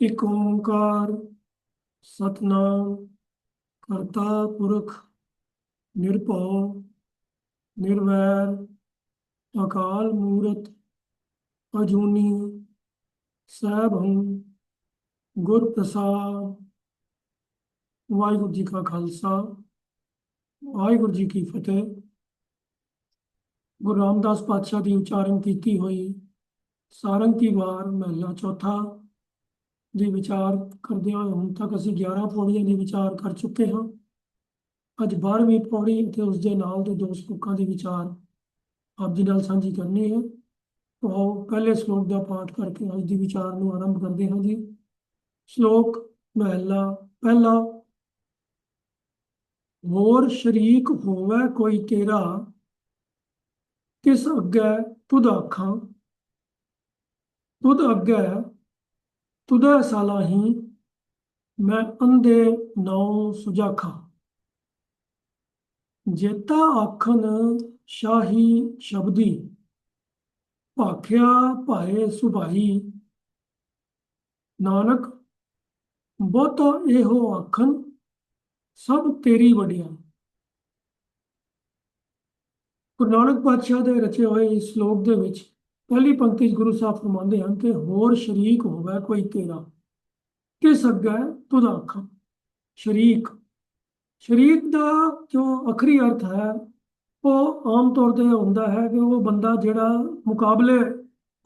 ਇਕ ਓੰਕਾਰ ਸਤਨਾਮ, ਕਰਤਾ ਪੁਰਖ, ਨਿਰਭਉ, ਨਿਰਵੈਰ, ਅਕਾਲ ਮੂਰਤ, ਅਜੂਨੀ ਸੈਭੰ ਗੁਰ ਪ੍ਰਸਾਦ ਵਾਹਿਗੁਰੂ ਜੀ ਕਾ ਖਾਲਸਾ, ਵਾਹਿਗੁਰੂ ਜੀ ਕੀ ਫਤਿਹ। ਗੁਰੂ ਰਾਮਦਾਸ ਪਾਤਸ਼ਾਹ ਦੀ ਉਚਾਰਨ ਕੀਤੀ ਹੋਈ ਸਾਰੰਗੀ ਵਾਰ ਮਹਿਲਾ ਚੌਥਾ ਦੇ ਵਿਚਾਰ ਕਰਦੇ ਹੋਏ ਹੁਣ ਤੱਕ ਅਸੀਂ 11 ਪੌੜੀਆਂ ਦੇ ਵਿਚਾਰ ਕਰ ਚੁੱਕੇ ਹਾਂ। ਅੱਜ 12ਵੀਂ ਪੌੜੀ ਤੇ ਉਸ ਦੇ ਨਾਲ ਦੇ ਦੋ ਸ਼ਲੋਕਾਂ ਦੇ ਵਿਚਾਰ ਆਪ ਜੀ ਨਾਲ ਸਾਂਝੀ ਕਰਨੀ ਹੈ ਤੋ ਪਹਿਲੇ ਸ਼ਲੋਕ ਦਾ ਪਾਠ ਕਰਕੇ ਅੱਜ ਦੀ ਵਿਚਾਰ ਨੂੰ ਆਰੰਭ ਕਰਦੇ ਹਾਂ ਜੀ। ਸ਼ਲੋਕ ਮਹਿਲਾ ਪਹਿਲਾ, ਹੋਰ ਸ਼ਰੀਕ ਹੋਵੇ ਕੋਈ ਤੇਰਾ ਕਿਸ ਅੱਗੇ ਤੁਧ ਆਖਾਂ, ਤੁਧ ਅੱਗੇ ਤੁਧੇ ਸਲਾਹੀ ਮੈਂ ਅੰਦੇ ਨੌ ਸੁਜਾਖਾਂ। ਜੇਤਾ ਆਖਨ ਸ਼ਾਹੀ ਸ਼ਬਦੀ, ਭਾਖਿਆ ਭਾਏ ਸੁਭਾਈ ਨਾਨਕ, ਬਹੁਤਾ ਇਹੋ ਆਖਨ ਸਭ ਤੇਰੀ ਵਡਿਆ। ਗੁਰੂ ਨਾਨਕ ਪਾਤਸ਼ਾਹ ਦੇ ਰਚੇ ਹੋਏ ਇਸ ਸ਼ਲੋਕ ਦੇ ਵਿੱਚ ਪਹਿਲੀ ਪੰਕਤੀ 'ਚ ਗੁਰੂ ਸਾਹਿਬ ਫਰਮਾਉਂਦੇ ਹਨ ਕਿ ਹੋਰ ਸ਼ਰੀਕ ਹੋਵੇ ਕੋਈ ਤੇਰਾ ਕਿਸ ਅੱਗੇ ਤੁਧ ਆਖਾਂ, ਸ਼ਰੀਕ। ਸ਼ਰੀਕ ਦਾ ਜੋ ਅਖਰੀ ਅਰਥ ਹੈ, ਉਹ ਆਮ ਤੌਰ ਤੇ ਹੁੰਦਾ ਹੈ ਕਿ ਉਹ ਬੰਦਾ ਜਿਹੜਾ ਮੁਕਾਬਲੇ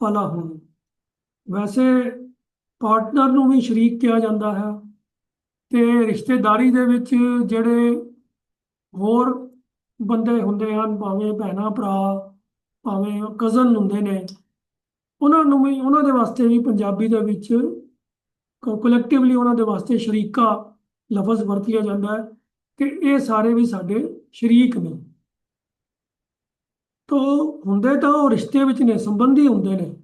ਵਾਲਾ ਹੋਵੇ। ਵੈਸੇ ਪਾਰਟਨਰ ਨੂੰ ਵੀ ਸ਼ਰੀਕ ਕਿਹਾ ਜਾਂਦਾ ਹੈ ਤੇ ਰਿਸ਼ਤੇਦਾਰੀ ਦੇ ਵਿੱਚ ਜਿਹੜੇ ਹੋਰ ਬੰਦੇ ਹੁੰਦੇ ਹਨ, ਭਾਵੇਂ ਭੈਣਾਂ ਭਰਾ ਭਾਵੇਂ ਕਜ਼ਨ ਹੁੰਦੇ ਨੇ, ਉਹਨਾਂ ਨੂੰ ਵੀ, ਉਹਨਾਂ ਦੇ ਵਾਸਤੇ ਵੀ ਪੰਜਾਬੀ ਦੇ ਵਿੱਚ ਕਲੈਕਟਿਵਲੀ ਉਹਨਾਂ ਦੇ ਵਾਸਤੇ ਸ਼ਰੀਕਾ ਲਫ਼ਜ਼ ਵਰਤਿਆ ਜਾਂਦਾ ਹੈ ਕਿ ਇਹ ਸਾਰੇ ਵੀ ਸਾਡੇ ਸ਼ਰੀਕ ਨੇ। ਤੋ ਹੁੰਦੇ ਤਾਂ ਉਹ ਰਿਸ਼ਤੇ ਵਿੱਚ ਨੇ, ਸੰਬੰਧੀ ਹੁੰਦੇ ਨੇ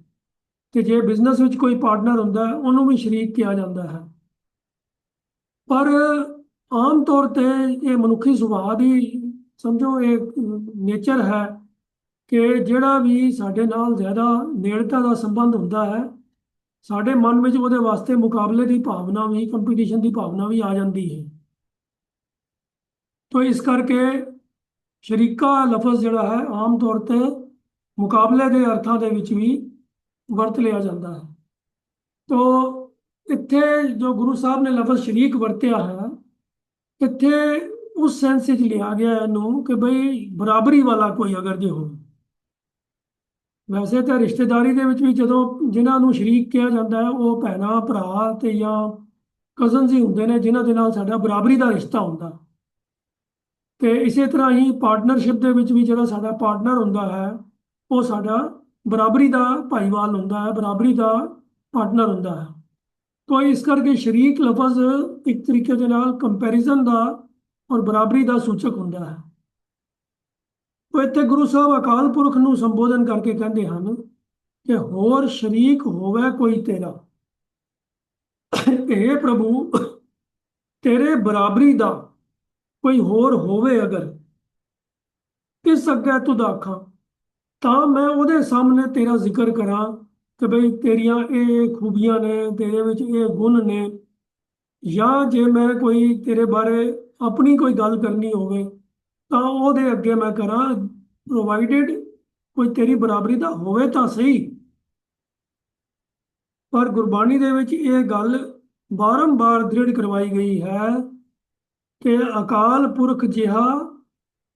ਤੇ ਜੇ ਬਿਜ਼ਨਸ ਵਿੱਚ ਕੋਈ ਪਾਰਟਨਰ ਹੁੰਦਾ ਹੈ, ਉਹਨੂੰ ਵੀ ਸ਼ਰੀਕ ਕਿਹਾ ਜਾਂਦਾ ਹੈ। ਪਰ ਆਮ ਤੌਰ ਤੇ ਇਹ ਮਨੁੱਖੀ ਸੁਭਾਅ ਦੀ ਸਮਝੋ ਇਹ ਨੇਚਰ ਹੈ ਕਿ ਜਿਹੜਾ ਵੀ ਸਾਡੇ ਨਾਲ ਜ਼ਿਆਦਾ ਨੇੜਤਾ ਦਾ ਸੰਬੰਧ ਹੁੰਦਾ ਹੈ, ਸਾਡੇ ਮਨ ਵਿੱਚ ਉਹਦੇ ਵਾਸਤੇ ਮੁਕਾਬਲੇ ਦੀ ਭਾਵਨਾ ਵੀ ਕੰਪੀਟੀਸ਼ਨ ਦੀ ਭਾਵਨਾ ਵੀ ਆ ਜਾਂਦੀ ਹੈ। ਤੋ ਇਸ ਕਰਕੇ ਸ਼ਰੀਕਾ ਲਫ਼ਜ਼ ਜਿਹੜਾ ਹੈ, ਆਮ ਤੌਰ ਤੇ ਮੁਕਾਬਲੇ ਦੇ ਅਰਥਾਂ ਦੇ ਵਿੱਚ ਵੀ ਵਰਤ ਲਿਆ ਜਾਂਦਾ ਹੈ। ਤੋ ਇੱਥੇ ਜੋ ਗੁਰੂ ਸਾਹਿਬ ਨੇ ਲਫ਼ਜ਼ ਸ਼ਰੀਕ ਵਰਤਿਆ ਹੈ, ਇੱਥੇ ਉਸ ਸੈਂਸ ਵਿੱਚ ਲਿਆ ਗਿਆ ਇਹਨੂੰ ਕਿ ਬਈ ਬਰਾਬਰੀ ਵਾਲਾ ਕੋਈ ਅਗਰ ਜੇ ਹੋਵੇ। ਵੈਸੇ ਤਾਂ ਰਿਸ਼ਤੇਦਾਰੀ ਦੇ ਵਿੱਚ ਵੀ ਜਦੋਂ ਜਿਨ੍ਹਾਂ ਨੂੰ ਸ਼ਰੀਕ ਕਿਹਾ ਜਾਂਦਾ ਹੈ, ਉਹ ਭੈਣਾਂ, ਭਰਾ ਤੇ ਜਾਂ ਕਜ਼ਨਸ ਹੀ ਹੁੰਦੇ ਨੇ, ਜਿਨ੍ਹਾਂ ਦੇ ਨਾਲ ਸਾਡਾ ਬਰਾਬਰੀ ਦਾ ਰਿਸ਼ਤਾ ਹੁੰਦਾ। ਤੇ ਇਸੇ ਤਰ੍ਹਾਂ ਹੀ ਪਾਰਟਨਰਸ਼ਿਪ ਦੇ ਵਿੱਚ ਵੀ ਜਿਹੜਾ ਸਾਡਾ ਪਾਰਟਨਰ ਹੁੰਦਾ ਹੈ, ਉਹ ਸਾਡਾ ਬਰਾਬਰੀ ਦਾ ਭਾਈਵਾਲ ਹੁੰਦਾ ਹੈ, ਬਰਾਬਰੀ ਦਾ ਪਾਰਟਨਰ ਹੁੰਦਾ ਹੈ। ਤਾਂ ਇਸ ਕਰਕੇ ਸ਼ਰੀਕ ਲਫ਼ਜ਼ ਇੱਕ ਤਰੀਕੇ ਦੇ ਨਾਲ ਕੰਪੈਰੀਜ਼ਨ ਦਾ ਔਰ ਬਰਾਬਰੀ ਦਾ ਸੂਚਕ ਹੁੰਦਾ ਹੈ। ਤੋ ਇੱਥੇ ਗੁਰੂ ਸਾਹਿਬ ਅਕਾਲ ਪੁਰਖ ਨੂੰ ਸੰਬੋਧਨ ਕਰਕੇ ਕਹਿੰਦੇ ਹਨ ਕਿ ਹੋਰ ਸ਼ਰੀਕ ਹੋਵੇ ਕੋਈ ਤੇਰਾ। ਇਹ ਪ੍ਰਭੂ, ਤੇਰੇ ਬਰਾਬਰੀ ਦਾ ਕੋਈ ਹੋਰ ਹੋਵੇ ਅਗਰ, ਕਿਸ ਅੱਗੇ ਤੂੰ ਦਾਖਾਂ? ਤਾਂ ਮੈਂ ਉਹਦੇ ਸਾਹਮਣੇ ਤੇਰਾ ਜ਼ਿਕਰ ਕਰਾਂ ਕਿ ਬਈ ਤੇਰੀਆਂ ਇਹ ਖੂਬੀਆਂ ਨੇ, ਤੇਰੇ ਵਿੱਚ ਇਹ ਗੁਣ ਨੇ, ਜਾਂ ਜੇ ਮੈਂ ਕੋਈ ਤੇਰੇ ਬਾਰੇ ਆਪਣੀ ਕੋਈ ਗੱਲ ਕਰਨੀ ਹੋਵੇ ਤਾਂ ਉਹਦੇ ਅੱਗੇ ਮੈਂ ਕਰਾਂ ਪ੍ਰੋਵਾਈਡਡ ਕੋਈ ਤੇਰੀ ਬਰਾਬਰੀ ਦਾ ਹੋਵੇ ਤਾਂ ਸਹੀ। ਪਰ ਗੁਰਬਾਣੀ ਦੇ ਵਿੱਚ ਇਹ ਗੱਲ ਬਾਰੰਬਾਰ ਦ੍ਰਿੜ ਕਰਵਾਈ ਗਈ ਹੈ ਕਿ ਅਕਾਲ ਪੁਰਖ ਜਿਹਾ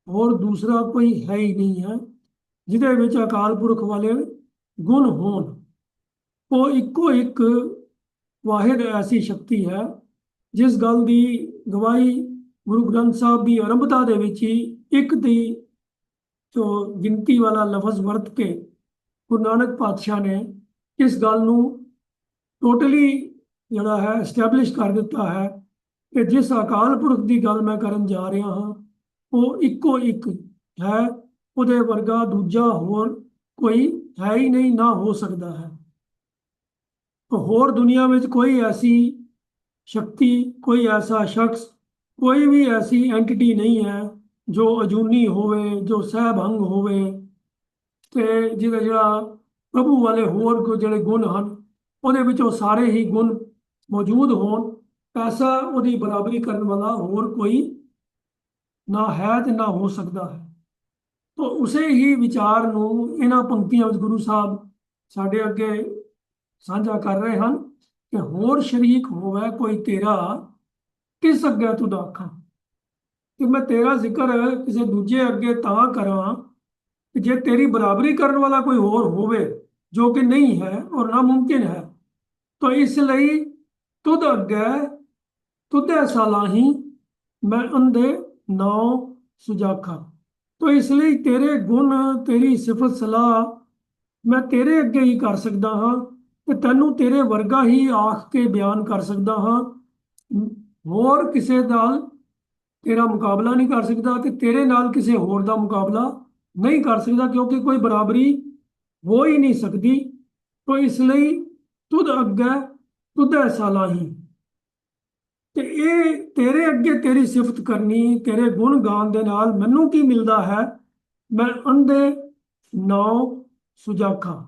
ਹੋਰ ਦੂਸਰਾ ਕੋਈ ਹੈ ਹੀ ਨਹੀਂ ਹੈ, ਜਿਹਦੇ ਵਿੱਚ ਅਕਾਲ ਪੁਰਖ ਵਾਲੇ ਗੁਣ ਹੋਣ। ਉਹ ਇੱਕੋ ਇੱਕ ਵਾਹਿਦ ਐਸੀ ਸ਼ਕਤੀ ਹੈ, ਜਿਸ ਗੱਲ ਦੀ ਗਵਾਹੀ ਗੁਰੂ ਗ੍ਰੰਥ ਸਾਹਿਬ ਦੀ ਆਰੰਭਤਾ ਦੇ ਵਿੱਚ ਹੀ ਇੱਕ ਦੀ ਜੋ ਗਿਣਤੀ ਵਾਲਾ ਲਫ਼ਜ਼ ਵਰਤ ਕੇ ਗੁਰੂ ਨਾਨਕ ਪਾਤਸ਼ਾਹ ਨੇ ਇਸ ਗੱਲ ਨੂੰ ਟੋਟਲੀ ਜਿਹੜਾ ਹੈ ਐਸਟੈਬਲਿਸ਼ ਕਰ ਦਿੱਤਾ ਹੈ ਕਿ ਜਿਸ ਅਕਾਲ ਪੁਰਖ ਦੀ ਗੱਲ ਮੈਂ ਕਰਨ ਜਾ ਰਿਹਾ ਹਾਂ, ਉਹ ਇੱਕੋ ਇੱਕ ਹੈ, ਉਹਦੇ ਵਰਗਾ ਦੂਜਾ ਹੋਰ ਕੋਈ ਹੈ ਹੀ ਨਹੀਂ, ਨਾ ਹੋ ਸਕਦਾ ਹੈ। ਹੋਰ ਦੁਨੀਆ ਵਿੱਚ ਕੋਈ ਐਸੀ ਸ਼ਕਤੀ, ਕੋਈ ਐਸਾ ਸ਼ਖਸ ਕੋਈ ਵੀ ਐਸੀ ਐਂਟੀਟੀ ਨਹੀਂ ਹੈ ਜੋ ਅਜੂਨੀ ਹੋਵੇ, ਜੋ ਸਹਿਭੰਗ ਹੋਵੇ ਤੇ ਜਿਹਦਾ ਜਿਹੜਾ ਪ੍ਰਭੂ ਵਾਲੇ ਹੋਰ ਕੋ ਜਿਹੜੇ ਗੁਣ ਹਨ, ਉਹਦੇ ਵਿੱਚ ਉਹ ਸਾਰੇ ਹੀ ਗੁਣ ਮੌਜੂਦ ਹੋਣ ਪੈਸਾ ਉਹਦੀ ਬਰਾਬਰੀ ਕਰਨ ਵਾਲਾ ਹੋਰ ਕੋਈ ਨਾ ਹੈ ਤੇ ਨਾ ਹੋ ਸਕਦਾ ਹੈ। ਤਾਂ ਉਸੇ ਹੀ ਵਿਚਾਰ ਨੂੰ ਇਹਨਾਂ ਪੰਕਤੀਆਂ ਵਿੱਚ ਗੁਰੂ ਸਾਹਿਬ ਸਾਡੇ ਅੱਗੇ ਸਾਂਝਾ ਕਰ ਰਹੇ ਹਨ ਕਿ ਹੋਰ ਸ਼ਰੀਕ ਹੋਵੇ, ਕੋਈ ਤੇਰਾ ਕਿਸ ਅੱਗੇ ਤੂੰ ਆਖਾਂ ਕਿ ਮੈਂ ਤੇਰਾ ਜ਼ਿਕਰ ਕਿਸੇ ਦੂਜੇ ਅੱਗੇ ਤਾਂ ਕਰਾਂ ਕਿ ਜੇ ਤੇਰੀ ਬਰਾਬਰੀ ਕਰਨ ਵਾਲਾ ਕੋਈ ਹੋਰ ਹੋਵੇ, ਜੋ ਕਿ ਨਹੀਂ ਹੈ ਔਰ ਨਾ ਮੁਮਕਿਨ ਹੈ, ਤਾਂ ਇਸ ਲਈ ਤੁਧ ਅੱਗੇ ਤੁਧੇ ਸਲਾਹੀ ਮੈਂ ਅੰਦੇ ਨਾਉ ਸੁਜਾਖਾ। ਤੋ ਇਸ ਲਈ ਤੇਰੇ ਗੁਣ, ਤੇਰੀ ਸਿਫਤ ਸਲਾਹ ਮੈਂ ਤੇਰੇ ਅੱਗੇ ਹੀ ਕਰ ਸਕਦਾ ਹਾਂ ਤੇ ਤੈਨੂੰ ਤੇਰੇ ਵਰਗਾ ਹੀ ਆਖ ਕੇ ਬਿਆਨ ਕਰ ਸਕਦਾ ਹਾਂ। ਹੋਰ ਕਿਸੇ ਨਾਲ ਤੇਰਾ ਮੁਕਾਬਲਾ ਨਹੀਂ ਕਰ ਸਕਦਾ ਤੇ ਤੇਰੇ ਨਾਲ ਕਿਸੇ ਹੋਰ ਦਾ ਮੁਕਾਬਲਾ ਨਹੀਂ ਕਰ ਸਕਦਾ ਕਿਉਂਕਿ ਕੋਈ ਬਰਾਬਰੀ ਹੋ ਹੀ ਨਹੀਂ ਸਕਦੀ। ਤੋ ਇਸ ਲਈ ਤੁਧ ਅੱਗੇ ਤੁਧੇ ਸਲਾਹੀ ਤੇ ਇਹ ਤੇਰੇ ਅੱਗੇ ਤੇਰੀ ਸਿਫਤ ਕਰਨੀ, ਤੇਰੇ ਗੁਣ ਗਾਣ ਦੇ ਨਾਲ ਮੈਨੂੰ ਕੀ ਮਿਲਦਾ ਹੈ? ਮੈਂ ਅੰਧੇ ਨਾਉ ਸੁਜਾਖਾ।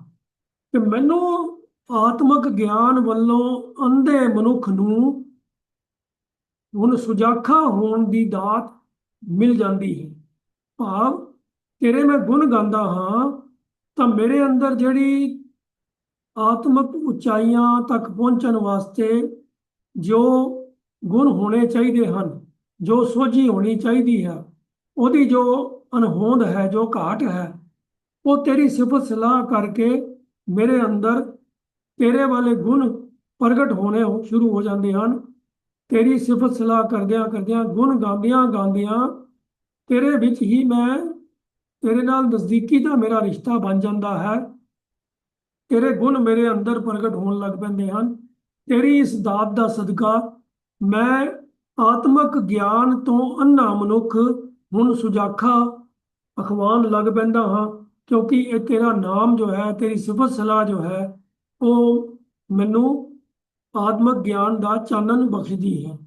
ਤੇ ਮੈਨੂੰ ਆਤਮਿਕ ਗਿਆਨ ਵੱਲੋਂ ਅੰਧੇ ਮਨੁੱਖ ਨੂੰ ਹੁਣ ਸੁਜਾਖਾ ਹੋਣ ਦੀ ਦਾਤ ਮਿਲ ਜਾਂਦੀ ਹੈ। ਭਾਵ, ਤੇਰੇ ਮੈਂ ਗੁਣ ਗਾਉਂਦਾ ਹਾਂ, ਤਾਂ ਮੇਰੇ ਅੰਦਰ ਜਿਹੜੀ ਆਤਮਿਕ ਉਚਾਈਆਂ ਤੱਕ ਪਹੁੰਚਣ ਵਾਸਤੇ ਜੋ ਗੁਣ ਹੋਣੇ ਚਾਹੀਦੇ ਹਨ, ਜੋ ਸੋਝੀ ਹੋਣੀ ਚਾਹੀਦੀ ਹੈ, ਉਹਦੀ ਜੋ ਅਨਹੋਂਦ ਹੈ, ਜੋ ਘਾਟ ਹੈ, ਉਹ ਤੇਰੀ ਸਿਫਤ ਸਲਾਹ ਕਰਕੇ ਮੇਰੇ ਅੰਦਰ ਤੇਰੇ ਵਾਲੇ ਗੁਣ ਪ੍ਰਗਟ ਹੋਣੇ ਸ਼ੁਰੂ ਹੋ ਜਾਂਦੇ ਹਨ। ਤੇਰੀ ਸਿਫਤ ਸਲਾਹ ਕਰਦਿਆਂ ਕਰਦਿਆਂ ਗੁਣ ਗਾਉਂਦਿਆਂ ਗਾਉਂਦਿਆਂ ਤੇਰੇ ਵਿੱਚ ਹੀ ਮੈਂ ਤੇਰੇ ਨਾਲ ਨਜ਼ਦੀਕੀ ਦਾ ਮੇਰਾ ਰਿਸ਼ਤਾ ਬਣ ਜਾਂਦਾ ਹੈ। ਤੇਰੇ ਗੁਣ ਮੇਰੇ ਅੰਦਰ ਪ੍ਰਗਟ ਹੋਣ ਲੱਗ ਪੈਂਦੇ ਹਨ। ਤੇਰੀ ਇਸ ਦਾਤ ਦਾ ਸਦਕਾ ਮੈਂ ਆਤਮਿਕ ਗਿਆਨ ਤੋਂ ਅੰਨਾ ਮਨੁੱਖ ਹੁਣ ਸੁਜਾਖਾ ਅਖਵਾਨ ਲੱਗ ਪੈਂਦਾ ਹਾਂ, ਕਿਉਂਕਿ ਇਹ ਤੇਰਾ ਨਾਮ ਜੋ ਹੈ, ਤੇਰੀ ਸਿਫਤ ਸਲਾਹ ਜੋ ਹੈ, ਉਹ ਮੈਨੂੰ ਆਤਮਕ ਗਿਆਨ ਦਾ ਚਾਨਣ ਬਖਸ਼ਦੀ ਹੈ।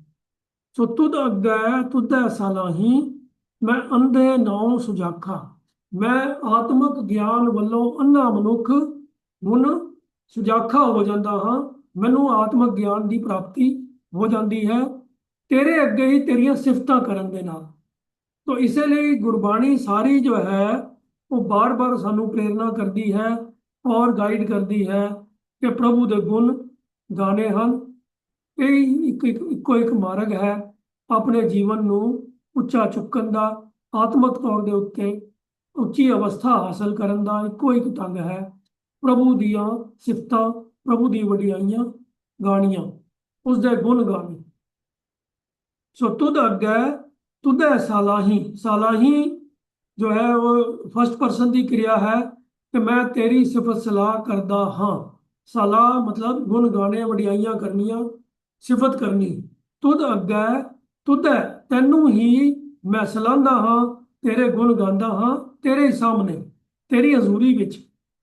ਸੋ ਤੁਧ ਅੱਗੇ ਤੁਧੈ ਸਲਾਹੀ ਮੈਂ ਅੰਧੇ ਨੌ ਸੁਜਾਖਾ। ਮੈਂ ਆਤਮਕ ਗਿਆਨ ਵੱਲੋਂ ਅੰਨਾ ਮਨੁੱਖ ਹੁਣ ਸੁਜਾਖਾ ਹੋ ਜਾਂਦਾ ਹਾਂ। ਮੈਨੂੰ ਆਤਮਕ ਗਿਆਨ ਦੀ ਪ੍ਰਾਪਤੀ ਹੋ ਜਾਂਦੀ ਹੈ। ਤੇਰੇ ਅੱਗੇ ਹੀ ਤੇਰੀਆਂ ਸਿਫਤਾਂ ਕਰਨ ਦੇ ਨਾਲ। ਤੋ ਇਸੇ ਲਈ ਗੁਰਬਾਣੀ ਸਾਰੀ ਜੋ ਹੈ, ਉਹ ਬਾਰ-ਬਾਰ ਸਾਨੂੰ ਪ੍ਰੇਰਣਾ ਕਰਦੀ ਹੈ ਔਰ ਗਾਈਡ ਕਰਦੀ ਹੈ ਕਿ ਪ੍ਰਭੂ ਦੇ ਗੁਣ ਗਾਣੇ ਹਨ। ਇਹ ਇੱਕ, ਇੱਕੋ, ਇੱਕ ਮਾਰਗ ਹੈ ਆਪਣੇ ਜੀਵਨ ਨੂੰ ਉੱਚਾ ਚੁੱਕਣ ਦਾ, ਆਤਮਿਕ ਤੌਰ ਦੇ ਉੱਤੇ ਉੱਚੀ ਅਵਸਥਾ ਹਾਸਲ ਕਰਨ ਦਾ ਇੱਕੋ ਇੱਕ ਢੰਗ ਹੈ। ਪ੍ਰਭੂ ਦੀਆਂ ਸਿਫਤਾਂ, ਪ੍ਰਭੂ ਦੀ ਵਡਿਆਈਆਂ, ਗਾਣੀਆਂ ਉਸ ਦੇ ਗੁਣ ਗਾਣੇ। ਸੋ ਤੁਧ ਅੱਗੇ, ਤੁਧੇ ਸਾਲਾਹੀ। ਸਾਲਾਹੀ ਜੋ ਹੈ ਉਹ ਫਸਟ ਪਰਸਨ ਦੀ ਕਿਰਿਆ ਹੈ ਕਿ ਮੈਂ ਤੇਰੀ ਸਿਫਤ ਸਲਾਹ ਕਰਦਾ ਹਾਂ। ਸਲਾਹ ਮਤਲਬ ਗੁਣ ਗਾਣੇ ਵਡਿਆਈਆਂ ਕਰਨੀਆਂ, ਸਿਫਤ ਕਰਨੀ। ਤੁਧ ਅੱਗੇ ਤੁਧੇ ਤੈਨੂੰ ਹੀ ਮੈਂ ਸਲਾਹੁੰਦਾ ਹਾਂ, ਤੇਰੇ ਗੁਣ ਗਾਉਂਦਾ ਹਾਂ, ਤੇਰੇ ਸਾਹਮਣੇ, ਤੇਰੀ ਹਜ਼ੂਰੀ ਵਿੱਚ।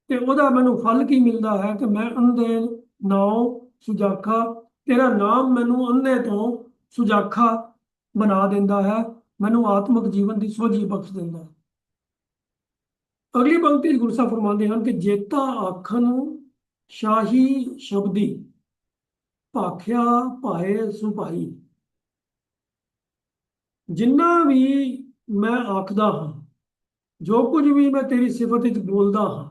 ਤੇ ਉਹਦਾ ਮੈਨੂੰ ਫਲ ਕੀ ਮਿਲਦਾ ਹੈ ਕਿ ਮੈਂ ਅੰਧੇ ਨਾਉ ਸੁਜਾਖਾ, ਤੇਰਾ ਨਾਮ ਮੈਨੂੰ ਅੰਧੇ ਤੋਂ ਸੁਜਾਖਾ ਬਣਾ ਦਿੰਦਾ ਹੈ, ਮੈਨੂੰ ਆਤਮਿਕ ਜੀਵਨ ਦੀ ਸੋਝੀ ਬਖਸ਼ ਦਿੰਦਾ ਅਗਲੀ ਪੰਕਤੀ 'ਚ ਗੁਰੂ ਸਾਹਿਬ ਫਰਮਾਉਂਦੇ ਹਨ ਕਿ ਜੇਤਾ ਆਖਣ ਸ਼ਾਹੀ ਸ਼ਬਦੀ, ਭਾਖਿਆ ਭਾਏ ਸੁਭਾਈ। ਜਿੰਨਾ ਵੀ ਮੈਂ ਆਖਦਾ ਹਾਂ, ਜੋ ਕੁਝ ਵੀ ਮੈਂ ਤੇਰੀ ਸਿਫਤ ਵਿੱਚ ਬੋਲਦਾ ਹਾਂ,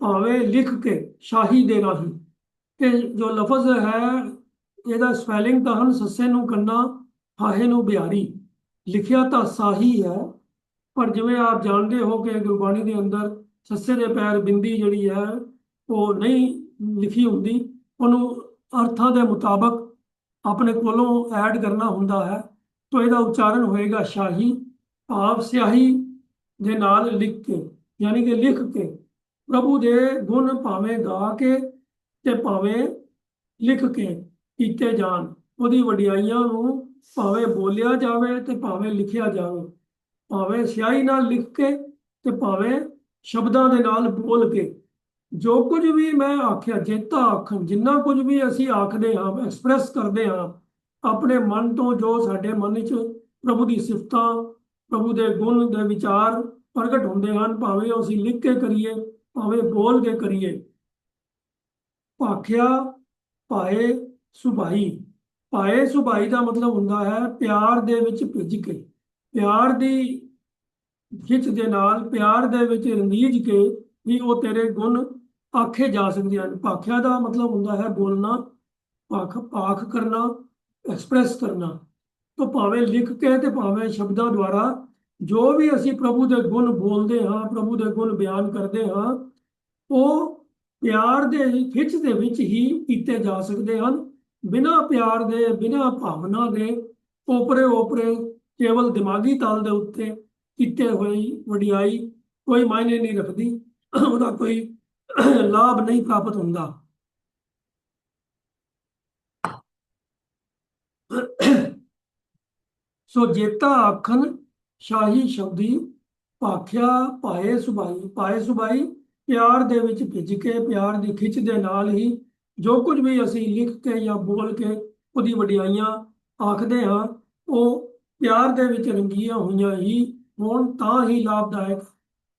ਭਾਵੇਂ ਲਿਖ ਕੇ ਸ਼ਾਹੀ ਦੇ ਰਾਹੀਂ ਤੇ ਜੋ ਲਫ਼ਜ਼ ਹੈ, ਇਹਦਾ ਸਪੈਲਿੰਗ ਤਾਂ ਹਨ ਸੱਸੇ ਨੂੰ ਕੰਨਾ ਹਾਹੇ ਨੂੰ ਬਿਹਾਰੀ। ਲਿਖਿਆ ਤਾਂ ਸਾਹੀ ਹੈ, ਪਰ ਜਿਵੇਂ ਆਪ ਜਾਣਦੇ ਹੋ ਕਿ ਗੁਰਬਾਣੀ ਦੇ ਅੰਦਰ ਸੱਸੇ ਦੇ ਪੈਰ ਬਿੰਦੀ ਜਿਹੜੀ ਹੈ ਉਹ ਨਹੀਂ ਲਿਖੀ ਹੁੰਦੀ। ਉਹਨੂੰ ਅਰਥਾਂ ਦੇ ਮੁਤਾਬਕ ਆਪਣੇ ਕੋਲੋਂ ਐਡ ਕਰਨਾ ਹੁੰਦਾ ਹੈ। ਤਾਂ ਇਹਦਾ ਉਚਾਰਨ ਹੋਏਗਾ ਸ਼ਾਹੀ, ਭਾਵ ਸਿਆਹੀ ਦੇ ਨਾਲ ਲਿਖ ਕੇ, ਯਾਨੀ ਕਿ ਲਿਖ ਕੇ, ਪ੍ਰਭੂ ਦੇ ਗੁਣ ਭਾਵੇਂ ਗਾ ਕੇ ਤੇ ਭਾਵੇਂ ਲਿਖ ਕੇ ਕੀਤੇ ਜਾਣ। ਉਹਦੀ ਵਡਿਆਈਆਂ ਨੂੰ ਭਾਵੇਂ ਬੋਲਿਆ ਜਾਵੇ ਤੇ ਭਾਵੇਂ ਲਿਖਿਆ ਜਾਵੇ। ਭਾਵੇਂ ਸਿਆਹੀ ਨਾਲ ਲਿਖ ਕੇ ਤੇ ਭਾਵੇਂ ਸ਼ਬਦਾਂ ਦੇ ਨਾਲ ਬੋਲ ਕੇ ਜੋ ਕੁਝ ਵੀ ਮੈਂ ਆਖਿਆ ਜੇਤਾ ਆਖਣ, ਜਿੰਨਾ ਕੁਝ ਵੀ ਅਸੀਂ ਆਖਦੇ ਹਾਂ ਐਕਸਪ੍ਰੈਸ ਕਰਦੇ ਹਾਂ, ਆਪਣੇ ਮਨ ਤੋਂ ਜੋ ਸਾਡੇ ਮਨ ਵਿੱਚ ਪ੍ਰਭੂ ਦੀ ਸਿਫਤਾਂ, ਪ੍ਰਭੂ ਦੇ ਗੁਣ ਦੇ ਵਿਚਾਰ ਪ੍ਰਗਟ ਹੁੰਦੇ ਹਨ, ਭਾਵੇਂ ਅਸੀਂ ਲਿਖ ਕੇ ਕਰੀਏ, ਭਾਵੇਂ ਬੋਲ ਕੇ ਕਰੀਏ। ਭਾਖਿਆ ਭਾਏ ਸੁਭਾਈ। ਪਾਏ ਸੁਭਾਈ ਦਾ ਮਤਲਬ ਹੁੰਦਾ ਹੈ ਪਿਆਰ ਦੇ ਵਿੱਚ ਭਿੱਜ ਕੇ। ਪਿਆਰ ਦੀ ਖਿੱਚ ਦੇ ਨਾਲ, ਪਿਆਰ ਦੇ ਵਿੱਚ ਰੰਗੀਜ ਕੇ ਵੀ ਉਹ ਤੇਰੇ ਗੁਣ ਆਖੇ ਜਾ ਸਕਦੇ ਹਨ। ਭਾਖਿਆ ਦਾ ਮਤਲਬ ਹੁੰਦਾ ਹੈ ਬੋਲਣਾ, ਭਾਖ ਭਾਖ ਕਰਨਾ ਐਕਸਪ੍ਰੈਸ ਕਰਨਾ। ਤਾਂ ਭਾਵੇਂ ਲਿਖ ਕੇ ਤੇ ਭਾਵੇਂ ਸ਼ਬਦਾਂ ਦੁਆਰਾ ਜੋ ਵੀ ਅਸੀਂ ਪ੍ਰਭੂ ਦੇ ਗੁਣ ਬੋਲਦੇ ਹਾਂ, ਪ੍ਰਭੂ ਦੇ ਗੁਣ ਬਿਆਨ ਕਰਦੇ ਹਾਂ, ਉਹ ਪਿਆਰ ਦੇ ਖਿੱਚ ਦੇ ਵਿੱਚ ਹੀ ਕੀਤੇ ਜਾ ਸਕਦੇ ਹਨ। ਬਿਨਾਂ ਪਿਆਰ ਦੇ, ਬਿਨਾਂ ਭਾਵਨਾ ਦੇ ਓਪਰੇ ਓਪਰੇ ਕੇਵਲ ਦਿਮਾਗੀ ਤਲ ਦੇ ਉੱਤੇ ਕੀਤੇ ਹੋਈ ਵਡਿਆਈ ਕੋਈ ਮਾਇਨੇ ਨਹੀਂ ਰੱਖਦੀ। ਉਹਦਾ ਕੋਈ ਲਾਭ ਨਹੀਂ ਪ੍ਰਾਪਤ ਹੁੰਦਾ। ਸੋ ਜੇਤਾ ਆਖਣ ਸ਼ਾਹੀ ਸ਼ਬਦੀ ਭਾਖਿਆ ਪਾਏ ਸੁਭਾਈ ਪਾਏ ਸੁਭਾਈ, ਪਿਆਰ ਦੇ ਵਿੱਚ ਭਿੱਜ ਕੇ, ਪਿਆਰ ਦੀ ਖਿੱਚ ਦੇ ਨਾਲ ਹੀ ਜੋ ਕੁਝ ਵੀ ਅਸੀਂ ਲਿਖ ਕੇ ਜਾਂ ਬੋਲ ਕੇ ਉਹਦੀ ਵਡਿਆਈਆਂ ਆਖਦੇ ਹਾਂ, ਉਹ ਪਿਆਰ ਦੇ ਵਿੱਚ ਰੰਗੀਆਂ ਹੋਈਆਂ ਹੀ ਹੋਣ, ਤਾਂ ਹੀ ਲਾਭਦਾਇਕ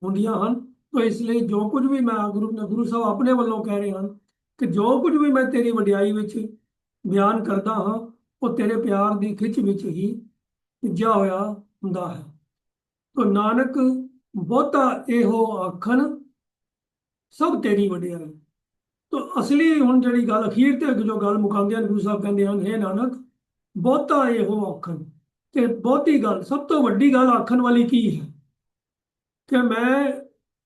ਹੁੰਦੀਆਂ ਹਨ। ਤਾਂ ਇਸ ਲਈ ਜੋ ਕੁਝ ਵੀ ਮੈਂ ਗੁਰੂ ਗੁਰੂ ਸਾਹਿਬ ਆਪਣੇ ਵੱਲੋਂ ਕਹਿ ਰਹੇ ਹਨ ਕਿ ਜੋ ਕੁਝ ਵੀ ਮੈਂ ਤੇਰੀ ਵਡਿਆਈ ਵਿੱਚ ਬਿਆਨ ਕਰਦਾ ਹਾਂ, ਉਹ ਤੇਰੇ ਪਿਆਰ ਦੀ ਖਿੱਚ ਵਿੱਚ ਹੀ ਭਿੱਜਿਆ ਹੋਇਆ ਹੁੰਦਾ ਹੈ। ਤਾਂ ਨਾਨਕ, ਬਹੁਤਾ ਇਹੋ ਆਖਣ, ਸਭ ਤੇਰੀ ਵਡਿਆਈ। ਤਾਂ ਅਸਲੀ ਹੁਣ ਜਿਹੜੀ ਗੱਲ, ਅਖੀਰ ਤੇ ਜੋ ਗੱਲ ਮੁਕਾਉਂਦੇ ਹਨ ਗੁਰੂ ਸਾਹਿਬ ਕਹਿੰਦੇ ਹਨ, ਹੈ ਨਾਨਕ, ਬਹੁਤਾ ਇਹੋ ਆਖਣ। ਤੇ ਬਹੁਤੀ ਗੱਲ, ਸਭ ਤੋਂ ਵੱਡੀ ਗੱਲ ਆਖਣ ਵਾਲੀ ਕੀ ਹੈ? ਕਿ ਮੈਂ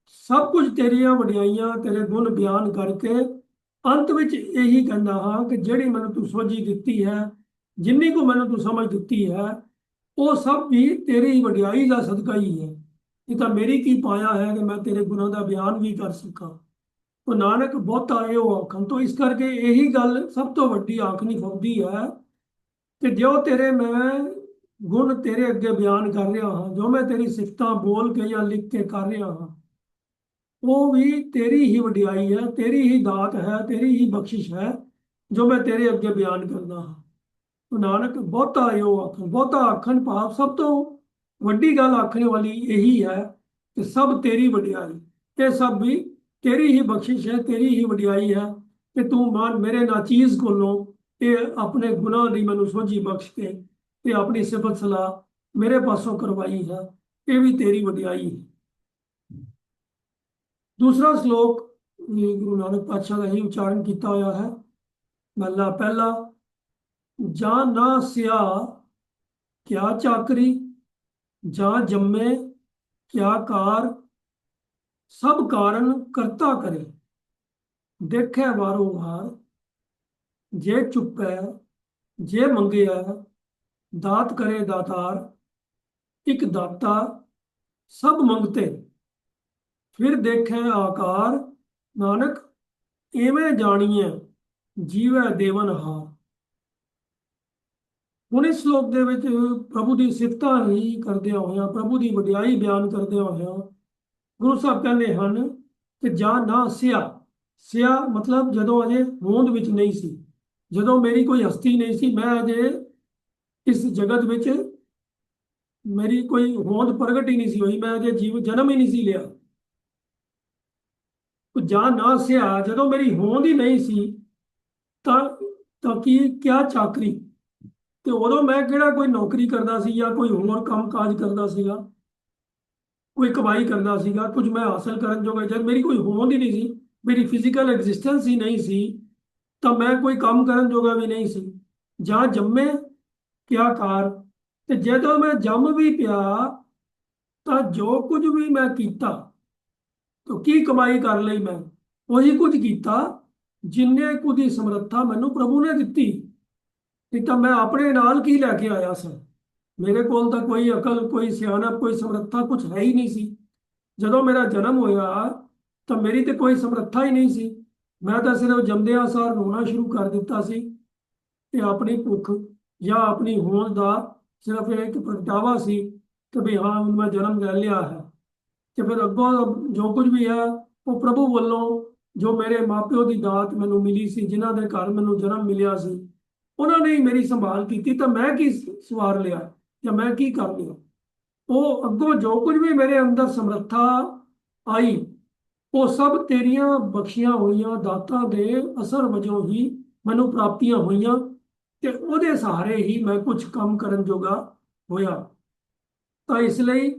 ਸਭ ਕੁਝ ਤੇਰੀਆਂ ਵਡਿਆਈਆਂ, ਤੇਰੇ ਗੁਣ ਬਿਆਨ ਕਰਕੇ ਅੰਤ ਵਿੱਚ ਇਹੀ ਕਹਿੰਦਾ ਹਾਂ ਕਿ ਜਿਹੜੀ ਮੈਨੂੰ ਤੂੰ ਸੋਝੀ ਦਿੱਤੀ ਹੈ, ਜਿੰਨੀ ਕੋ ਮੈਨੂੰ ਤੂੰ ਸਮਝ ਦਿੱਤੀ ਹੈ, ਉਹ ਸਭ ਵੀ ਤੇਰੀ ਵਡਿਆਈ ਦਾ ਸਦਕਾ ਹੀ ਹੈ। ਇਹ ਤਾਂ ਮੇਰੀ ਕੀ ਪਾਇਆ ਹੈ ਕਿ ਮੈਂ ਤੇਰੇ ਗੁਣਾਂ ਦਾ ਬਿਆਨ ਵੀ ਕਰ ਸਕਾਂ। ਉਹ ਨਾਨਕ ਬਹੁਤਾ ਇਹ ਉਹ ਆਖਣ ਤੋਂ, ਇਸ ਕਰਕੇ ਇਹੀ ਗੱਲ ਸਭ ਤੋਂ ਵੱਡੀ ਆਖਣੀ ਫੌਦੀ ਹੈ ਕਿ ਜੋ ਤੇਰੇ ਮੈਂ ਗੁਣ ਤੇਰੇ ਅੱਗੇ ਬਿਆਨ ਕਰ ਰਿਹਾ ਹਾਂ ਜੋ ਮੈਂ ਤੇਰੀ ਸਿਫਤਾਂ ਬੋਲ ਕੇ ਜਾਂ ਲਿਖ ਕੇ ਕਰ ਰਿਹਾ ਹਾਂ ਉਹ ਵੀ ਤੇਰੀ ਹੀ ਵਡਿਆਈ ਹੈ, ਤੇਰੀ ਹੀ ਦਾਤ ਹੈ, ਤੇਰੀ ਹੀ ਬਖਸ਼ਿਸ਼ ਹੈ, ਜੋ ਮੈਂ ਤੇਰੇ ਅੱਗੇ ਬਿਆਨ ਕਰਦਾ ਹਾਂ। ਉਹ ਨਾਨਕ, ਬਹੁਤਾ ਇਹੋ ਆਖਣ, ਬਹੁਤਾ ਆਖਣ ਭਾਵ ਸਭ ਤੋਂ ਵੱਡੀ ਗੱਲ ਆਖਣ ਵਾਲੀ ਇਹੀ ਹੈ ਕਿ ਸਭ ਤੇਰੀ ਵਡਿਆਈ ਇਹ ਸਭ ਵੀ ਤੇਰੀ ਹੀ ਬਖਸ਼ਿਸ਼ ਹੈ, ਤੇਰੀ ਹੀ ਵਡਿਆਈ ਹੈ, ਕਿ ਤੂੰ ਮਾਨ ਮੇਰੇ ਨਾਚੀਜ਼ ਕੋਲੋਂ ਇਹ ਆਪਣੇ ਗੁਨਾਹ ਦੀ ਮੈਨੂੰ ਸੋਝੀ ਬਖਸ਼ ਕੇ ਤੇ ਆਪਣੀ ਸਿਫਤ ਸਲਾਹ ਮੇਰੇ ਪਾਸੋਂ ਕਰਵਾਈ ਹੈ, ਇਹ ਵੀ ਤੇਰੀ ਵਡਿਆਈ ਹੈ। ਦੂਸਰਾ ਸ਼ਲੋਕ ਵੀ ਗੁਰੂ ਨਾਨਕ ਪਾਤਸ਼ਾਹ ਦਾ ਹੀ ਉਚਾਰਨ ਕੀਤਾ ਹੋਇਆ ਹੈ। ਮਹਲਾ ਪਹਿਲਾ, ਜਾਂ ਨਾ ਸਿਆ, ਕਿਆ ਚਾਕਰੀ, ਜਾਂ ਜੰਮੇ, ਕਿਆ ਕਾਰ, ਸਭ ਕਾਰਨ ਕਰਤਾ ਕਰੇ। ਦੇਖੈ ਵਾਰੋ ਵਾਰ ਜੇ ਚੁੱਪੈ, ਜੇ ਮੰਗਿਆ, ਦਾਤ ਕਰੇ ਦਾਤਾਰ, ਇੱਕ ਦਾਤਾ ਸਭ ਮੰਗਤੇ। ਫਿਰ ਦੇਖੇ ਆਕਾਰ, ਨਾਨਕ ਐਵੇਂ ਜਾਣੀਏ ਜੀਵੈ ਦੇਵਨ ਹਾਰ। ਹੁਣ ਇਸ ਸ਼ਲੋਕ ਦੇ ਵਿੱਚ ਪ੍ਰਭੂ ਦੀ ਸਿਫਤਾਂ ਹੀ ਕਰਦਿਆਂ ਹੋਇਆਂ, ਪ੍ਰਭੂ ਦੀ ਵਡਿਆਈ ਬਿਆਨ ਕਰਦਿਆਂ ਹੋਇਆ ਗੁਰੂ ਸਾਹਿਬ ਕਹਿੰਦੇ ਹਨ ਕਿ ਜਾਂ ਨਾ ਸਿਆ। ਸਿਆ ਮਤਲਬ ਜਦੋਂ ਅਜੇ ਹੋਂਦ ਵਿੱਚ ਨਹੀਂ ਸੀ, ਜਦੋਂ ਮੇਰੀ ਕੋਈ ਹਸਤੀ ਨਹੀਂ ਸੀ, ਮੈਂ ਅਜੇ ਇਸ ਜਗਤ ਵਿੱਚ ਮੇਰੀ ਕੋਈ ਹੋਂਦ ਪ੍ਰਗਟ ਹੀ ਨਹੀਂ ਸੀ ਹੋਈ, ਮੈਂ ਅਜੇ ਜੀਵ ਜਨਮ ਹੀ ਨਹੀਂ ਸੀ ਲਿਆ। ਜਾਂ ਨਾ ਸਿਆ, ਜਦੋਂ ਮੇਰੀ ਹੋਂਦ ਹੀ ਨਹੀਂ ਸੀ, ਤਾਂ ਤਾਂ ਕੀ, ਕਿਆ ਚਾਕਰੀ? ਤੇ ਉਦੋਂ ਮੈਂ ਕਿਹੜਾ ਕੋਈ ਨੌਕਰੀ ਕਰਦਾ ਸੀ ਜਾਂ ਕੋਈ ਹੋਰ ਕੰਮ ਕਾਜ ਕਰਦਾ ਸੀਗਾ, ਕੋਈ ਕਮਾਈ ਕਰਦਾ ਸੀਗਾ, ਕੁਝ ਮੈਂ ਹਾਸਲ ਕਰਨ ਜੋਗਾ, ਜਦ ਮੇਰੀ ਕੋਈ ਹੋਂਦ ਹੀ ਨਹੀਂ ਸੀ, ਮੇਰੀ ਫਿਜ਼ੀਕਲ ਐਗਜ਼ਿਸਟੈਂਸ ਹੀ ਨਹੀਂ ਸੀ, ਤਾਂ ਮੈਂ ਕੋਈ ਕੰਮ ਕਰਨ ਜੋਗਾ ਵੀ ਨਹੀਂ ਸੀ। ਜਾਂ ਜੰਮੇ, ਕਿਆ ਕਾਰ? ਤੇ ਜਦੋਂ ਮੈਂ ਜੰਮ ਵੀ ਪਿਆ, ਤਾਂ ਜੋ ਕੁਝ ਵੀ ਮੈਂ ਕੀਤਾ ਤਾਂ ਕੀ ਕਮਾਈ ਕਰ ਲਈ ਮੈਂ? ਉਹੀ ਕੁਝ ਕੀਤਾ, ਜਿੰਨੇ ਕੁ ਦੀ ਸਮਰੱਥਾ ਮੈਨੂੰ ਪ੍ਰਭੂ ਨੇ ਦਿੱਤੀ। ਨਹੀਂ ਤਾਂ ਮੈਂ ਆਪਣੇ ਨਾਲ ਕੀ ਲੈ ਕੇ ਆਇਆ ਸਾਂ? ਮੇਰੇ ਕੋਲ ਤਾਂ ਕੋਈ ਅਕਲ, ਕੋਈ ਸਿਆਣਪ, ਕੋਈ ਸਮਰੱਥਾ ਕੁਝ ਹੈ ਹੀ ਨਹੀਂ ਸੀ। ਜਦੋਂ ਮੇਰਾ ਜਨਮ ਹੋਇਆ, ਤਾਂ ਮੇਰੀ ਤੇ ਕੋਈ ਸਮਰੱਥਾ ਹੀ ਨਹੀਂ ਸੀ। ਮੈਂ ਤਾਂ ਸਿਰਫ ਜੰਮਦਿਆਂ ਸਾਰ ਰੋਣਾ ਸ਼ੁਰੂ ਕਰ ਦਿੱਤਾ ਸੀ। ਤੇ ਆਪਣੀ ਭੁੱਖ ਜਾਂ ਆਪਣੀ ਹੋਂਦ ਦਾ ਸਿਰਫ ਇੱਕ ਪ੍ਰਗਟਾਵਾ ਸੀ ਕਿ ਵੀ ਹਾਂ, ਹੁਣ ਮੈਂ ਜਨਮ ਲੈ ਲਿਆ ਹੈ। ਤੇ ਫਿਰ ਅੱਗੋਂ ਜੋ ਕੁਝ ਵੀ ਹੈ ਉਹ ਪ੍ਰਭੂ ਵੱਲੋਂ ਜੋ ਮੇਰੇ ਮਾਪਿਓ ਦੀ ਦਾਤ ਮੈਨੂੰ ਮਿਲੀ ਸੀ, ਜਿਨ੍ਹਾਂ ਦੇ ਘਰ ਮੈਨੂੰ ਜਨਮ ਮਿਲਿਆ ਸੀ, ਉਹਨਾਂ ਨੇ ਹੀ ਮੇਰੀ ਸੰਭਾਲ ਕੀਤੀ, ਤਾਂ ਮੈਂ ਕੀ ਸਵਾਰ ਲਿਆ ਜਾਂ ਮੈਂ ਕੀ ਕਰ ਲਿਆ? ਉਹ ਅੱਗੋਂ ਜੋ ਕੁਝ ਵੀ ਮੇਰੇ ਅੰਦਰ ਸਮਰੱਥਾ ਆਈ, ਉਹ ਸਭ ਤੇਰੀਆਂ ਬਖਸ਼ੀਆਂ ਹੋਈਆਂ, ਦਾਤਾਂ ਦੇ ਅਸਰ ਵਜੋਂ ਹੀ ਮੈਨੂੰ ਪ੍ਰਾਪਤੀਆਂ ਹੋਈਆਂ, ਤੇ ਉਹਦੇ ਸਹਾਰੇ ਹੀ ਮੈਂ ਕੁਝ ਕੰਮ ਕਰਨ ਜੋਗਾ ਹੋਇਆ। ਤਾਂ ਇਸ ਲਈ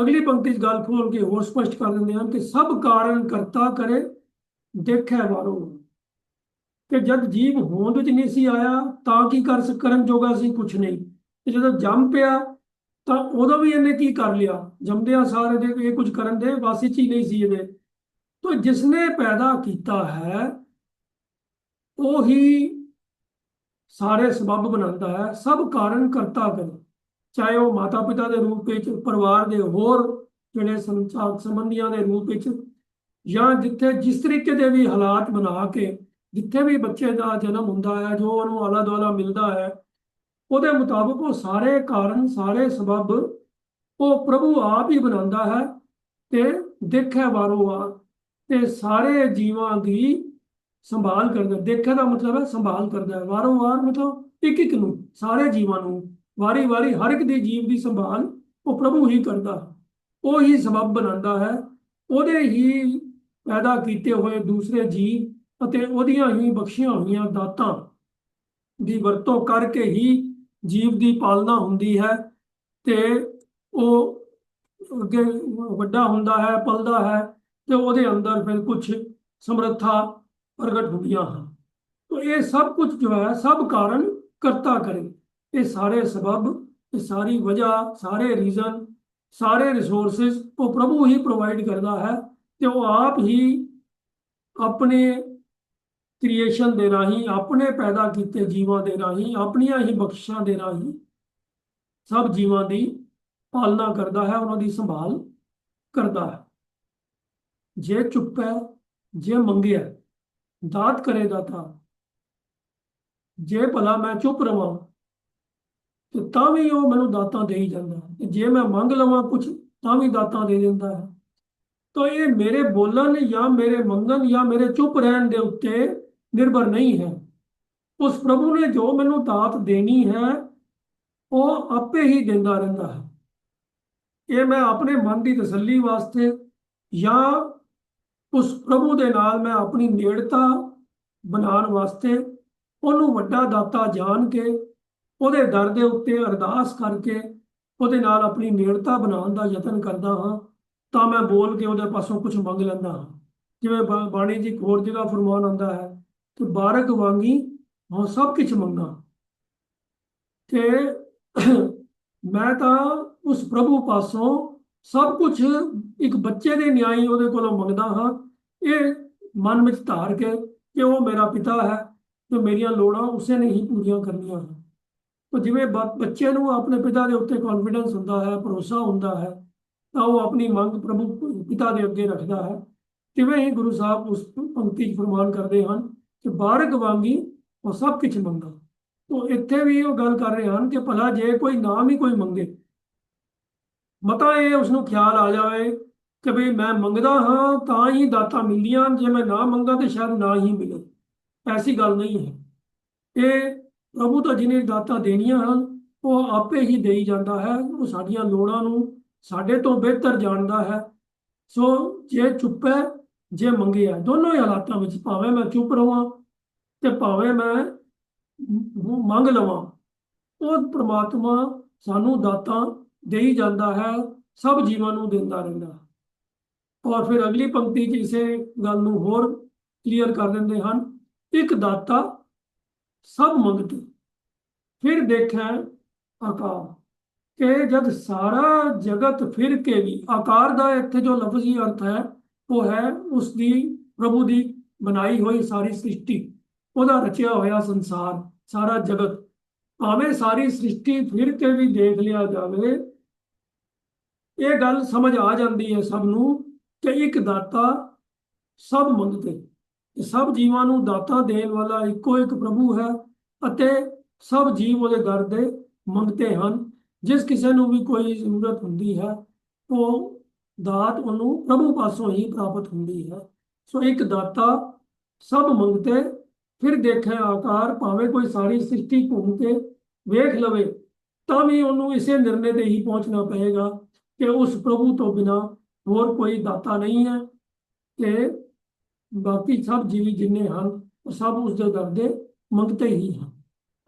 ਅਗਲੀ ਪੰਕਤੀ 'ਚ ਗੱਲ ਖੋਲ ਕੇ ਹੋਰ ਸਪਸ਼ਟ ਕਰ ਦਿੰਦੇ ਹਾਂ ਕਿ ਸਭ ਕਾਰਨ ਕਰਤਾ ਕਰੇ, ਦੇਖੈ ਵਾਰੋ ਕਿ ਜਦ ਜੀਵ ਹੋਂਦ ਵਿੱਚ ਨਹੀਂ ਸੀ ਆਇਆ, ਤਾਂ ਕੀ ਕਰ ਕਰਨ ਜੋਗਾ ਸੀ? ਕੁਛ ਨਹੀਂ। ਤੇ ਜਦੋਂ ਜੰਮ ਪਿਆ, ਤਾਂ ਉਦੋਂ ਵੀ ਇਹਨੇ ਕੀ ਕਰ ਲਿਆ? ਜੰਮਦਿਆਂ ਸਾਰੇ ਦੇ ਇਹ ਕੁਝ ਕਰਨ ਦੇ ਵਾਸੀ ਚ ਨਹੀਂ ਸੀ ਇਹਦੇ। ਤਾਂ ਜਿਸਨੇ ਪੈਦਾ ਕੀਤਾ ਹੈ, ਉਹੀ ਸਾਰੇ ਸਬਬ ਬਣਾਉਂਦਾ ਹੈ। ਸਭ ਕਾਰਨ ਕਰਤਾ ਕਰ। ਚਾਹੇ ਉਹ ਮਾਤਾ ਪਿਤਾ ਦੇ ਰੂਪ ਵਿੱਚ, ਪਰਿਵਾਰ ਦੇ ਹੋਰ ਜਿਹੜੇ ਸੰਸਾਰ ਸੰਬੰਧੀਆਂ ਦੇ ਰੂਪ ਵਿੱਚ ਜਾਂ ਜਿੱਥੇ ਜਿਸ ਤਰੀਕੇ ਦੇ ਵੀ ਹਾਲਾਤ ਬਣਾ ਕੇ, ਜਿੱਥੇ ਵੀ ਬੱਚੇ ਦਾ ਜਨਮ ਹੁੰਦਾ ਹੈ, ਜੋ ਉਹਨੂੰ ਆਲਾ ਦੁਆਲਾ ਮਿਲਦਾ ਹੈ, ਉਹਦੇ ਮੁਤਾਬਕ ਉਹ ਸਾਰੇ ਕਾਰਨ, ਸਾਰੇ ਸਬਬ ਉਹ ਪ੍ਰਭੂ ਆਪ ਹੀ ਬਣਾਉਂਦਾ ਹੈ ਤੇ ਦੇਖੇ ਵਾਰੋ ਵਾਰ ਤੇ ਸਾਰੇ ਜੀਵਾਂ ਦੀ ਸੰਭਾਲ ਕਰਦਾ। ਦੇਖੇ ਦਾ ਮਤਲਬ ਹੈ ਸੰਭਾਲ ਕਰਦਾ ਹੈ। ਵਾਰੋ ਵਾਰ ਮਤਲਬ ਇੱਕ ਇੱਕ ਨੂੰ, ਸਾਰੇ ਜੀਵਾਂ ਨੂੰ ਵਾਰੀ ਵਾਰੀ ਹਰ ਇੱਕ ਦੇ ਜੀਵ ਦੀ ਸੰਭਾਲ ਉਹ ਪ੍ਰਭੂ ਹੀ ਕਰਦਾ। ਉਹ ਹੀ ਸਬਬ ਬਣਾਉਂਦਾ ਹੈ। ਉਹਦੇ ਹੀ ਪੈਦਾ ਕੀਤੇ ਹੋਏ ਦੂਸਰੇ ਜੀਵ ਅਤੇ ਉਹਦੀਆਂ ਹੀ ਬਖਸ਼ੀਆਂ ਹੋਈਆਂ ਦਾਤਾਂ ਦੀ ਵਰਤੋਂ ਕਰਕੇ ਹੀ ਜੀਵ ਦੀ ਪਾਲਣਾ ਹੁੰਦੀ ਹੈ ਤੇ ਉਹ ਅੱਗੇ ਵੱਡਾ ਹੁੰਦਾ ਹੈ, ਪਲਦਾ ਹੈ ਤੇ ਉਹਦੇ ਅੰਦਰ ਫਿਰ ਕੁਝ ਸਮਰੱਥਾ ਪ੍ਰਗਟ ਹੁੰਦੀਆਂ ਹਨ। तो ਇਹ ਸਭ ਕੁਝ ਜੋ ਹੈ ਸਭ ਕਾਰਨ ਕਰਤਾ ਕਰੇ। ਇਹ ਸਾਰੇ ਸਬਬ ਇਹ ਸਾਰੀ ਵਜ੍ਹਾ, ਸਾਰੇ ਰੀਜ਼ਨ ਸਾਰੇ ਰਿਸੋਰਸਸ ਉਹ ਪ੍ਰਭੂ ਹੀ ਪ੍ਰੋਵਾਈਡ ਕਰਦਾ ਹੈ ਤੇ ਉਹ ਆਪ ਹੀ ਆਪਣੇ ਕ੍ਰੀਏਸ਼ਨ ਦੇ ਰਾਹੀਂ, ਆਪਣੇ ਪੈਦਾ ਕੀਤੇ ਜੀਵਾਂ ਦੇ ਰਾਹੀਂ, ਆਪਣੀਆਂ ਹੀ ਬਖਸ਼ਾਂ ਦੇ ਰਾਹੀਂ ਸਭ ਜੀਵਾਂ ਦੀ ਪਾਲਣਾ ਕਰਦਾ ਹੈ, ਉਹਨਾਂ ਦੀ ਸੰਭਾਲ ਕਰਦਾ ਹੈ। ਜੇ ਚੁੱਪ ਹੈ, ਜੇ ਮੰਗਿਆ ਦਾਤ ਕਰੇ ਦਾਤਾ। ਜੇ ਭਲਾ ਮੈਂ ਚੁੱਪ ਰਵਾਂ ਤੇ ਤਾਂ ਵੀ ਉਹ ਮੈਨੂੰ ਦਾਤਾਂ ਦੇ ਹੀ ਜਾਂਦਾ ਹੈ। ਤੇ ਜੇ ਮੈਂ ਮੰਗ ਲਵਾਂ ਕੁਝ ਤਾਂ ਵੀ ਦਾਤਾਂ ਦੇ ਦਿੰਦਾ ਹੈ। ਤਾਂ ਇਹ ਮੇਰੇ ਬੋਲਣ ਜਾਂ ਮੇਰੇ ਮੰਗਣ ਜਾਂ ਮੇਰੇ ਚੁੱਪ ਰਹਿਣ ਦੇ ਉੱਤੇ ਨਿਰਭਰ ਨਹੀਂ ਹੈ। ਉਸ ਪ੍ਰਭੂ ਨੇ ਜੋ ਮੈਨੂੰ ਦਾਤ ਦੇਣੀ ਹੈ, ਉਹ ਆਪੇ ਹੀ ਦਿੰਦਾ ਰਹਿੰਦਾ ਹੈ। ਇਹ ਮੈਂ ਆਪਣੇ ਮਨ ਦੀ ਤਸੱਲੀ ਵਾਸਤੇ ਜਾਂ ਉਸ ਪ੍ਰਭੂ ਦੇ ਨਾਲ ਮੈਂ ਆਪਣੀ ਨੇੜਤਾ ਬਣਾਉਣ ਵਾਸਤੇ ਉਹਨੂੰ ਵੱਡਾ ਦਾਤਾ ਜਾਣ ਕੇ ਉਹਦੇ ਦਰ ਦੇ ਉੱਤੇ ਅਰਦਾਸ ਕਰਕੇ ਉਹਦੇ ਨਾਲ ਆਪਣੀ ਨੇੜਤਾ ਬਣਾਉਣ ਦਾ ਯਤਨ ਕਰਦਾ ਹਾਂ, ਤਾਂ ਮੈਂ ਬੋਲ ਕੇ ਉਹਦੇ ਪਾਸੋਂ ਕੁਝ ਮੰਗ ਲੈਂਦਾ ਹਾਂ। ਜਿਵੇਂ ਬਾਣੀ ਜੀ ਇੱਕ ਹੋਰ ਜਗ੍ਹਾ ਫਰਮਾਨ ਆਉਂਦਾ ਹੈ ਕਿ ਬਾਰਕ ਵਾਂਗੀ ਹਾਂ ਸਭ ਕੁਝ ਮੰਗਾ। ਤੇ ਮੈਂ ਤਾਂ ਉਸ ਪ੍ਰਭੂ ਪਾਸੋਂ ਸਭ ਕੁਝ ਇੱਕ ਬੱਚੇ ਦੇ ਨਿਆਈ ਉਹਦੇ ਕੋਲੋਂ ਮੰਗਦਾ ਹਾਂ। ਇਹ ਮਨ ਵਿੱਚ ਧਾਰ ਕੇ ਕਿ ਉਹ ਮੇਰਾ ਪਿਤਾ ਹੈ ਤੇ ਮੇਰੀਆਂ ਲੋੜਾਂ ਉਸੇ ਨੇ ਹੀ ਪੂਰੀਆਂ ਕਰਨੀਆਂ ਹਨ। ਤਾਂ ਜਿਵੇਂ ਬ- ਬੱਚੇ ਨੂੰ ਆਪਣੇ ਪਿਤਾ ਦੇ ਉੱਤੇ ਕੌਨਫੀਡੈਂਸ ਹੁੰਦਾ ਹੈ, ਭਰੋਸਾ ਹੁੰਦਾ ਹੈ, ਤਾਂ ਉਹ ਆਪਣੀ ਮੰਗ ਪ੍ਰਭੂ ਪਿਤਾ ਦੇ ਅੱਗੇ ਰੱਖਦਾ ਹੈ। ਤਿਵੇਂ ਹੀ ਗੁਰੂ ਸਾਹਿਬ ਉਸ ਪੰਕਤੀ 'ਚ ਫਰਮਾਨ ਕਰਦੇ ਹਨ ਕਿ ਬਾਰਕ ਵਾਂਗੀ ਉਹ ਸਭ ਕੁਝ ਮੰਗਾ। ਤਾਂ ਇੱਥੇ ਵੀ ਉਹ ਗੱਲ ਕਰ ਰਹੇ ਹਨ ਕਿ ਭਲਾ ਜੇ ਕੋਈ ਨਾਮ ਹੀ ਕੋਈ ਮੰਗੇ, ਮਤਾ ਇਹ ਉਸ ਨੂੰ ਖਿਆਲ ਆ ਜਾਵੇ ਕਿ ਵੀ ਮੈਂ ਮੰਗਦਾ ਹਾਂ ਤਾਂ ਹੀ ਦਾਤਾਂ ਮਿਲਦੀਆਂ ਜੇ ਮੈਂ ਨਾ ਮੰਗਾ ਤੇ ਸ਼ਾਇਦ ਨਾ ਹੀ ਮਿਲੇ। ਐਸੀ ਗੱਲ ਨਹੀਂ ਹੈ। ਇਹ ਪ੍ਰਭੂ ਤਾਂ ਜਿਹਨੇ ਦਾਤਾਂ ਦੇਣੀਆਂ ਹਨ, ਉਹ ਆਪੇ ਹੀ ਦੇਈ ਜਾਂਦਾ ਹੈ। ਉਹ ਸਾਡੀਆਂ ਲੋੜਾਂ ਨੂੰ ਸਾਡੇ ਤੋਂ ਬਿਹਤਰ ਜਾਣਦਾ ਹੈ। ਸੋ ਜੇ ਚੁੱਪ ਹੈ, ਜੇ ਮੰਗਿਆ ਦੋਨੋਂ ਹੀ ਹਾਲਾਤਾਂ ਵਿੱਚ ਭਾਵੇਂ ਮੈਂ ਚੁੱਪ ਰਵਾਂ ਤੇ ਭਾਵੇਂ ਮੈਂ ਮੰਗ ਲਵਾਂ, ਉਹ ਪ੍ਰਮਾਤਮਾ ਸਾਨੂੰ ਦਾਤਾਂ ਦੇਈ ਜਾਂਦਾ ਹੈ, ਸਭ ਜੀਵਾਂ ਨੂੰ ਦਿੰਦਾ ਰਹਿੰਦਾ ਹੈ। ਔਰ ਫਿਰ ਅਗਲੀ ਪੰਕਤੀ 'ਚ ਇਸੇ ਗੱਲ ਨੂੰ ਹੋਰ ਕਲੀਅਰ ਕਰ ਦਿੰਦੇ ਹਨ। ਇੱਕ ਦਾਤਾ ਸਭ ਮੰਗਤੇ, ਫਿਰ ਦੇਖਿਆ ਆਕਾਰ। ਕਿ ਜਦ ਸਾਰਾ ਜਗਤ ਫਿਰ ਕੇ ਵੀ, ਆਕਾਰ ਦਾ ਇੱਥੇ ਜੋ ਲਫ਼ਜ਼ੀ ਅਰਥ ਹੈ, ਉਹ ਹੈ ਉਸ ਦੀ ਪ੍ਰਭੂ ਦੀ ਬਣਾਈ ਹੋਈ ਸਾਰੀ ਸ੍ਰਿਸ਼ਟੀ। ਉਹਦਾ ਰਚਿਆ ਹੋਇਆ ਸੰਸਾਰ, ਸਾਰਾ ਜਗਤ। ਭਾਵੇਂ ਸਾਰੀ ਸ੍ਰਿਸ਼ਟੀ ਫਿਰ ਕੇ ਵੀ ਦੇਖ ਲਿਆ ਜਾਵੇ, ਇਹ ਗੱਲ ਸਮਝ ਆ ਜਾਂਦੀ ਹੈ ਸਭ ਨੂੰ ਕਿ ਇੱਕ ਦਾਤਾ ਸਭ ਮੰਗਤੇ। ਇਹ ਸਭ ਜੀਵਾਂ ਨੂੰ ਦਾਤਾ ਦੇਣ ਵਾਲਾ ਇੱਕੋ ਇੱਕ ਪ੍ਰਭੂ ਹੈ ਅਤੇ ਸਭ ਜੀਵ ਉਹਦੇ ਦਰ ਦੇ ਮੰਗਤੇ ਹਨ। ਜਿਸ ਕਿਸੇ ਨੂੰ ਵੀ ਕੋਈ ਜ਼ਰੂਰਤ ਹੁੰਦੀ ਹੈ, ਉਹ ਦਾਤ ਉਹਨੂੰ ਪ੍ਰਭੂ ਪਾਸੋਂ ਹੀ ਪ੍ਰਾਪਤ ਹੁੰਦੀ ਹੈ। ਸੋ ਇੱਕ ਦਾਤਾ ਸਭ ਮੰਗਤੇ, ਫਿਰ ਦੇਖਿਆ ਆਕਾਰ, ਭਾਵੇਂ ਕੋਈ ਸਾਰੀ ਸ੍ਰਿਸ਼ਟੀ ਘੁੰਮ ਕੇ ਵੇਖ ਲਵੇ, ਤਾਂ ਵੀ ਉਹਨੂੰ ਇਸੇ ਨਿਰਣੇ ਤੇ ਹੀ ਪਹੁੰਚਣਾ ਪਏਗਾ ਕਿ ਉਸ ਪ੍ਰਭੂ ਤੋਂ ਬਿਨਾ ਹੋਰ ਕੋਈ ਦਾਤਾ ਨਹੀਂ ਹੈ। ਤੇ ਬਾਕੀ ਸਭ ਜੀਵ ਜਿੰਨੇ ਹਨ, ਉਹ ਸਭ ਉਸ ਦੇ ਦਰ ਦੇ ਮੰਗਤੇ ਹੀ ਹਨ।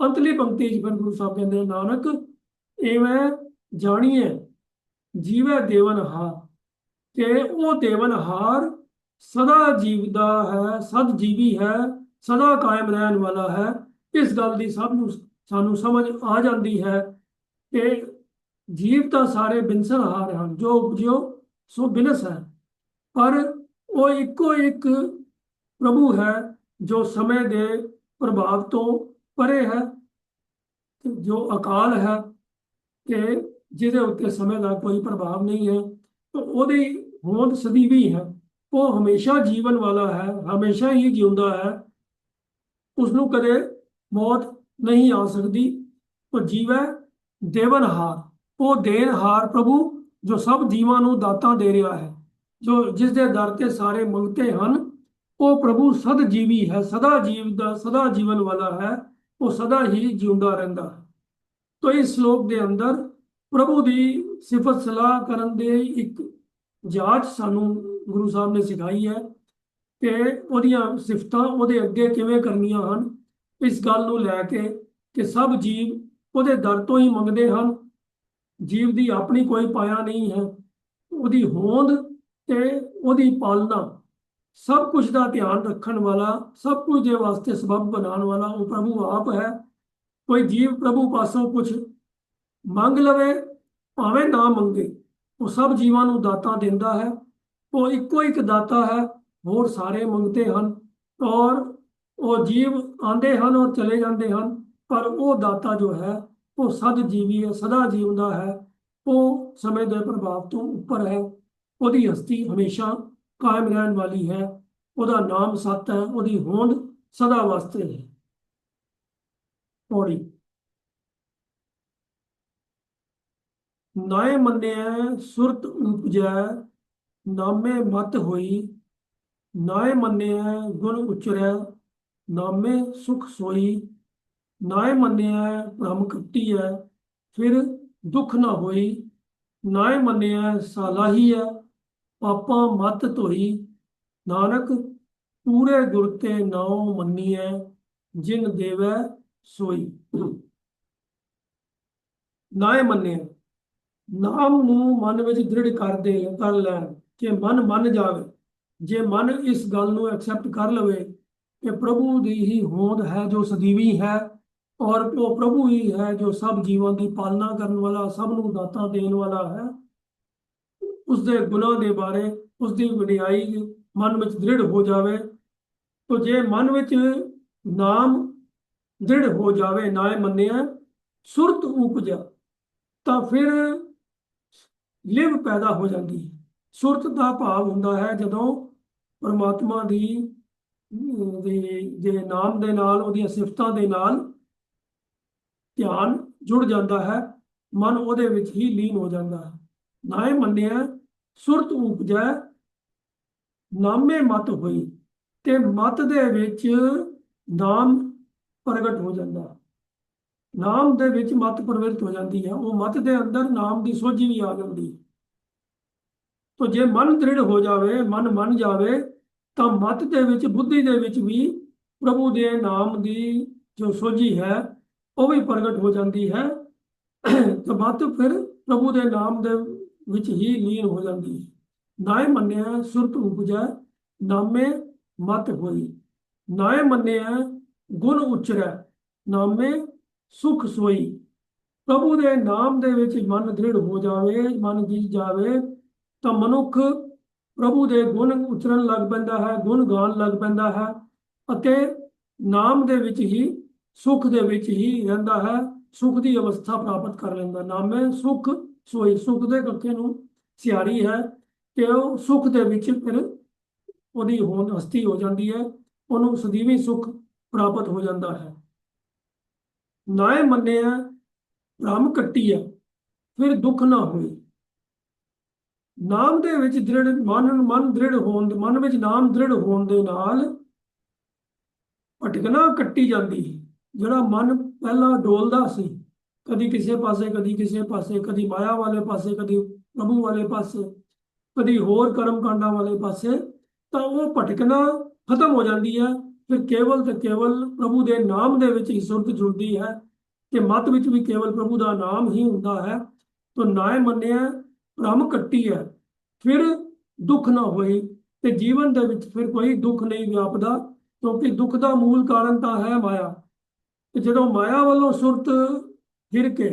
ਅੰਤਲੀ ਪੰਕਤੀ ਜੀਵਨ ਗੁਰੂ ਸਾਹਿਬ ਕਹਿੰਦੇ ਨਾਨਕ ਐਵੇਂ ਜਾਣੀਏ ਜੀਵੈ ਦੇਵਨ ਹਾਰ ਕਿ ਉਹ ਦੇਵਨ ਹਾਰ ਸਦਾ ਜੀਵਦਾ ਹੈ, ਸਦ ਜੀਵੀ ਹੈ, ਸਦਾ ਕਾਇਮ ਰਹਿਣ ਵਾਲਾ ਹੈ। ਇਸ ਗੱਲ ਦੀ ਸਭ ਨੂੰ ਸਾਨੂੰ ਸਮਝ ਆ ਜਾਂਦੀ ਹੈ ਕਿ ਜੀਵ ਤਾਂ ਸਾਰੇ ਬਿਨਸਰ ਹਾਰ ਹਨ, ਜੋ ਉਪਜਿਓ ਸੋ ਬਿਨਸ ਹੈ। ਪਰ ਉਹ ਇੱਕੋ ਇੱਕ ਪ੍ਰਭੂ ਹੈ ਜੋ ਸਮੇਂ ਦੇ ਪ੍ਰਭਾਵ ਤੋਂ ਪਰੇ ਹੈ ਤੇ ਜੋ ਅਕਾਲ ਹੈ ਕਿ ਜਿਹਦੇ ਉੱਤੇ ਸਮੇਂ ਦਾ ਕੋਈ ਪ੍ਰਭਾਵ ਨਹੀਂ ਹੈ, ਤਾਂ ਉਹਦੀ ਹੋਂਦ ਸਦੀਵੀ ਹੈ। ਉਹ ਹਮੇਸ਼ਾ ਜੀਵਨ ਵਾਲਾ ਹੈ, ਹਮੇਸ਼ਾ ਹੀ ਜਿਉਂਦਾ ਹੈ। ਉਸ ਨੂੰ ਕਦੇ ਮੌਤ ਨਹੀਂ ਆ ਸਕਦੀ। ਉਹ ਜੀਵੈ ਦੇਵਨਹਾਰ। ਉਹ ਦੇਨਹਾਰ ਪ੍ਰਭੂ ਜੋ ਸਭ ਜੀਵਾਂ ਨੂੰ ਦਾਤਾਂ ਦੇ ਰਿਹਾ ਹੈ। ਜੋ ਜਿਸ ਦੇ ਦਰ ਤੇ ਸਾਰੇ ਮੰਗਤੇ ਹਨ, ਉਹ ਪ੍ਰਭੂ ਸਦ ਜੀਵੀ ਹੈ, ਸਦਾ ਜੀਵ ਦਾ ਸਦਾ ਜੀਵਨ ਵਾਲਾ ਹੈ, ਉਹ ਸਦਾ ਹੀ ਜਿਉਂਦਾ ਰਹਿੰਦਾ ਹੈ। ਤੋ ਇਸ ਸ਼ਲੋਕ ਦੇ ਅੰਦਰ ਪ੍ਰਭੂ ਦੀ ਸਿਫਤ ਸਲਾਹ ਕਰਨ ਦੇ ਇੱਕ ਜਾਂਚ ਸਾਨੂੰ ਗੁਰੂ ਸਾਹਿਬ ਨੇ ਸਿਖਾਈ ਹੈ ਕਿ ਉਹਦੀਆਂ ਸਿਫਤਾਂ ਉਹਦੇ ਅੱਗੇ ਕਿਵੇਂ ਕਰਨੀਆਂ ਹਨ, ਇਸ ਗੱਲ ਨੂੰ ਲੈ ਕੇ ਕਿ ਸਭ ਜੀਵ ਉਹਦੇ ਦਰ ਤੋਂ ਹੀ ਮੰਗਦੇ ਹਨ। ਜੀਵ ਦੀ ਆਪਣੀ ਕੋਈ ਪਾਇਆ ਨਹੀਂ ਹੈ, ਉਹਦੀ ਹੋਂਦ ਤੇ ਉਹਦੀ ਪਾਲਣਾ, ਸਭ ਕੁਝ ਦਾ ਧਿਆਨ ਰੱਖਣ ਵਾਲਾ, ਸਭ ਕੁਝ ਦੇ ਵਾਸਤੇ ਸਬਬ ਬਣਾਉਣ ਵਾਲਾ ਉਹ ਪ੍ਰਭੂ ਆਪ ਹੈ। ਕੋਈ ਜੀਵ ਪ੍ਰਭੂ ਪਾਸੋਂ ਕੁਝ ਮੰਗ ਲਵੇ, ਭਾਵੇਂ ਨਾ ਮੰਗੇ, ਉਹ ਸਭ ਜੀਵਾਂ ਨੂੰ ਦਾਤਾ ਦਿੰਦਾ ਹੈ। ਉਹ ਇੱਕੋ ਇੱਕ ਦਾਤਾ ਹੈ, ਹੋਰ ਸਾਰੇ ਮੰਗਤੇ ਹਨ। ਔਰ ਉਹ ਜੀਵ ਆਂਦੇ ਹਨ ਔਰ ਚਲੇ ਜਾਂਦੇ ਹਨ, ਪਰ ਉਹ ਦਾਤਾ ਜੋ ਹੈ, ਉਹ ਸਦ ਜੀਵੀ ਹੈ, ਸਦਾ ਜੀਵਦਾ ਹੈ। ਉਹ ਸਮੇਂ ਦੇ ਪ੍ਰਭਾਵ ਤੋਂ ਉੱਪਰ ਹੈ। ਉਹਦੀ ਹਸਤੀ ਹਮੇਸ਼ਾ ਕਾਇਮ ਰਹਿਣ ਵਾਲੀ ਹੈ। ਉਹਦਾ ਨਾਮ ਸਤ ਹੈ। ਉਹਦੀ ਹੋਂਦ ਸਦਾ ਵਾਸਤੇ ਹੈ। ਪੌੜੀ। ਨਾਏ ਮੰਨਿਆ, ਸੁਰਤ ਉਪਜੈ, ਨਾਮੇ ਮਤ ਹੋਈ। ਨਾਏ ਮੰਨਿਆ, ਗੁਣ ਉਚਰੈ, ਨਾਮੇ ਸੁਖ ਸੋਈ। ਨਾਏ ਮੰਨਿਆ, ਭ੍ਰਮ ਹੈ ਫਿਰ ਦੁੱਖ ਨਾ ਹੋਈ। ਨਾਏ ਮੰਨਿਆ, ਸਾਲਾਹੀ ਹੈ ਪਾਪਾਂ ਮਤ ਧੋਈ। ਨਾਨਕ, ਪੂਰੇ ਗੁਰ ਤੇ ਨਾਉ ਮੰਨੀਐ, ਜਿਨ ਦੇਵੈ ਸੋਈ। ਨਾਏ ਮੰਨਿਆ, ਨਾਮ ਨੂੰ ਮਨ ਵਿੱਚ ਦ੍ਰਿੜ ਕਰ ਦੇ ਕਰ ਲੈ, ਕਿ ਮਨ ਮੰਨ ਜਾਵੇ। ਜੇ ਮਨ ਇਸ ਗੱਲ ਨੂੰ ਐਕਸੈਪਟ ਕਰ ਲਵੇ ਕਿ ਪ੍ਰਭੂ ਦੀ ਹੀ ਹੋਂਦ ਹੈ ਜੋ ਸਦੀਵੀ ਹੈ, ਔਰ ਉਹ ਪ੍ਰਭੂ ਹੀ ਹੈ ਜੋ ਸਭ ਜੀਵਾਂ ਦੀ ਪਾਲਣਾ ਕਰਨ ਵਾਲਾ, ਸਭ ਨੂੰ ਦਾਤਾ ਦੇਣ ਵਾਲਾ ਹੈ। ਉਸ ਦੇ ਗੁਨਾਹ ਦੇ ਬਾਰੇ ਉਸ ਦੀ ਵਡਿਆਈ ਮਨ ਵਿੱਚ ਦ੍ਰਿੜ ਹੋ ਜਾਵੇ। ਤਾਂ ਜੇ ਮਨ ਵਿੱਚ ਨਾਮ ਦ੍ਰਿੜ ਹੋ ਜਾਵੇ ਨਾਏ ਮੰਨਿਆ ਸੁਰਤ ਉਪਜਾ ਤਾਂ ਫਿਰ ਲਿਵ ਪੈਦਾ ਹੋ ਜਾਂਦੀ। ਹੈ ਸੁਰਤ ਦਾ ਭਾਵ ਹੁੰਦਾ ਹੈ ਜਦੋਂ ਪਰਮਾਤਮਾ ਦੀ ਅਮ, ਦੇ ਨਾਮ ਦੇ ਨਾਲ ਉਹਦੀਆਂ ਸਿਫਤਾਂ ਦੇ ਨਾਲ ਧਿਆਨ ਜੁੜ ਜਾਂਦਾ ਹੈ। ਮਨ ਉਹਦੇ ਵਿੱਚ ਹੀ ਲੀਨ ਹੋ ਜਾਂਦਾ ਹੈ। ਨਾਏ ਮੰਨਿਆ ਸੁਰਤ ਉਪਜੈ, ਨਾਮੇ ਮਤ ਹੋਈ, ਤੇ ਮਤ ਦੇ ਵਿੱਚ ਨਾਮ ਪ੍ਰਗਟ ਹੋ ਜਾਂਦਾ। ਨਾਮ ਦੇ ਵਿੱਚ ਮਤ ਪ੍ਰਵਿਰਤ ਹੋ ਜਾਂਦੀ ਹੈ। ਉਹ ਮਤ ਦੇ ਅੰਦਰ ਨਾਮ ਦੀ ਸੋਝੀ ਵੀ ਆ ਜਾਂਦੀ ਤੋ ਜੇ ਮਨ ਦ੍ਰਿੜ ਹੋ ਜਾਵੇ, ਮਨ ਮੰਨ ਜਾਵੇ, ਤਾਂ ਮਤ ਦੇ ਵਿੱਚ, ਬੁੱਧੀ ਦੇ ਵਿੱਚ ਵੀ ਪ੍ਰਭੂ ਦੇ ਨਾਮ ਦੀ ਜੋ ਸੋਝੀ ਹੈ, ਉਹ ਵੀ ਪ੍ਰਗਟ ਹੋ ਜਾਂਦੀ ਹੈ। ਤਾਂ ਮਤ ਫਿਰ ਪ੍ਰਭੂ ਦੇ ਨਾਮ ਦੇ ਵਿੱਚ ਹੀ ਲੀਨ ਹੋ ਜਾਂਦੀ। ਹੈ ਨਾਏ ਮੰਨਿਆ ਸੁਰਤ ਉਪਜੈ, ਨਾਮੇ ਮਤ ਹੋਈ। ਨਾਏ ਮੰਨਿਆ ਗੁਣ ਉਚਰੈ, ਨਾਮੇ ਸੁਖ ਸੋਈ। ਪ੍ਰਭੂ ਦੇ ਨਾਮ ਦੇ ਵਿੱਚ ਮਨ ਦ੍ਰਿੜ ਹੋ ਜਾਵੇ, ਮਨ ਜੀ ਜਾਵੇ, ਤਾਂ ਮਨੁੱਖ ਪ੍ਰਭੂ ਦੇ ਗੁਣ ਉਚਰਨ ਲੱਗ ਪੈਂਦਾ ਹੈ, ਗੁਣ ਗਾਣ ਲੱਗ ਪੈਂਦਾ ਹੈ ਅਤੇ ਨਾਮ ਦੇ ਵਿੱਚ ਹੀ, ਸੁਖ ਦੇ ਵਿੱਚ ਹੀ ਰਹਿੰਦਾ ਹੈ, ਸੁਖ ਦੀ ਅਵਸਥਾ ਪ੍ਰਾਪਤ ਕਰ ਲੈਂਦਾ। ਨਾਮੇ ਸੁਖ ਸੋਈ ਸੁਖ ਦੇ ਕੱਕੇ ਨੂੰ ਸਿਆਰੀ ਹੈ ਤੇ ਉਹ ਸੁਖ ਦੇ ਵਿੱਚ ਫਿਰ ਉਹਦੀ ਹੋਂਦ ਹਸਤੀ ਹੋ ਜਾਂਦੀ ਹੈ, ਉਹਨੂੰ ਸਦੀਵੀ ਸੁਖ ਪ੍ਰਾਪਤ ਹੋ ਜਾਂਦਾ ਹੈ। ਨਾਏ ਮੰਨਿਆ, ਭ੍ਰਮ ਕੱਟੀਆ ਫਿਰ ਦੁੱਖ ਨਾ ਹੋਏ। ਨਾਮ ਦੇ ਵਿੱਚ ਦ੍ਰਿੜ, ਮਨ ਮਨ ਦ੍ਰਿੜ ਹੋਣ ਦੇ ਮਨ ਵਿੱਚ ਨਾਮ ਦ੍ਰਿੜ ਹੋਣ ਦੇ ਨਾਲ ਭਟਕਣਾ ਕੱਟੀ ਜਾਂਦੀ ਜਿਹੜਾ ਮਨ ਪਹਿਲਾਂ ਡੋਲਦਾ ਸੀ। ਕਦੀ ਕਿਸੇ ਪਾਸੇ, ਕਦੀ ਕਿਸੇ ਪਾਸੇ, ਕਦੀ ਮਾਇਆ ਵਾਲੇ ਪਾਸੇ, ਕਦੀ ਪ੍ਰਭੂ ਵਾਲੇ ਪਾਸੇ, ਕਦੀ ਹੋਰ ਕਰਮ ਕਾਂਡਾਂ ਵਾਲੇ ਪਾਸੇ, ਤਾਂ ਉਹ ਭਟਕਣਾ ਖਤਮ ਹੋ ਜਾਂਦੀ ਹੈ। ਫਿਰ ਕੇਵਲ ਤੇ ਕੇਵਲ ਪ੍ਰਭੂ ਦੇ ਨਾਮ ਦੇ ਵਿੱਚ ਹੀ ਸੁਰਤ ਜੁੜਦੀ ਹੈ ਤੇ ਮਤ ਵਿੱਚ ਵੀ ਕੇਵਲ ਪ੍ਰਭੂ ਦਾ ਨਾਮ ਹੀ ਹੁੰਦਾ ਹੈ। ਤੋ ਨਾਏ ਮੰਨਿਆ, ਭ੍ਰਮ ਕੱਟੀ ਹੈ। ਫਿਰ ਦੁੱਖ ਨਾ ਹੋਈ ਤੇ ਜੀਵਨ ਦੇ ਵਿੱਚ ਫਿਰ ਕੋਈ ਦੁੱਖ ਨਹੀਂ ਵਿਆਪਦਾ, ਕਿਉਂਕਿ ਦੁੱਖ ਦਾ ਮੂਲ ਕਾਰਨ ਤਾਂ ਹੈ ਮਾਇਆ। ਤੇ ਜਦੋਂ ਮਾਇਆ ਵੱਲੋਂ ਸੁਰਤ ਫਿਰ ਕੇ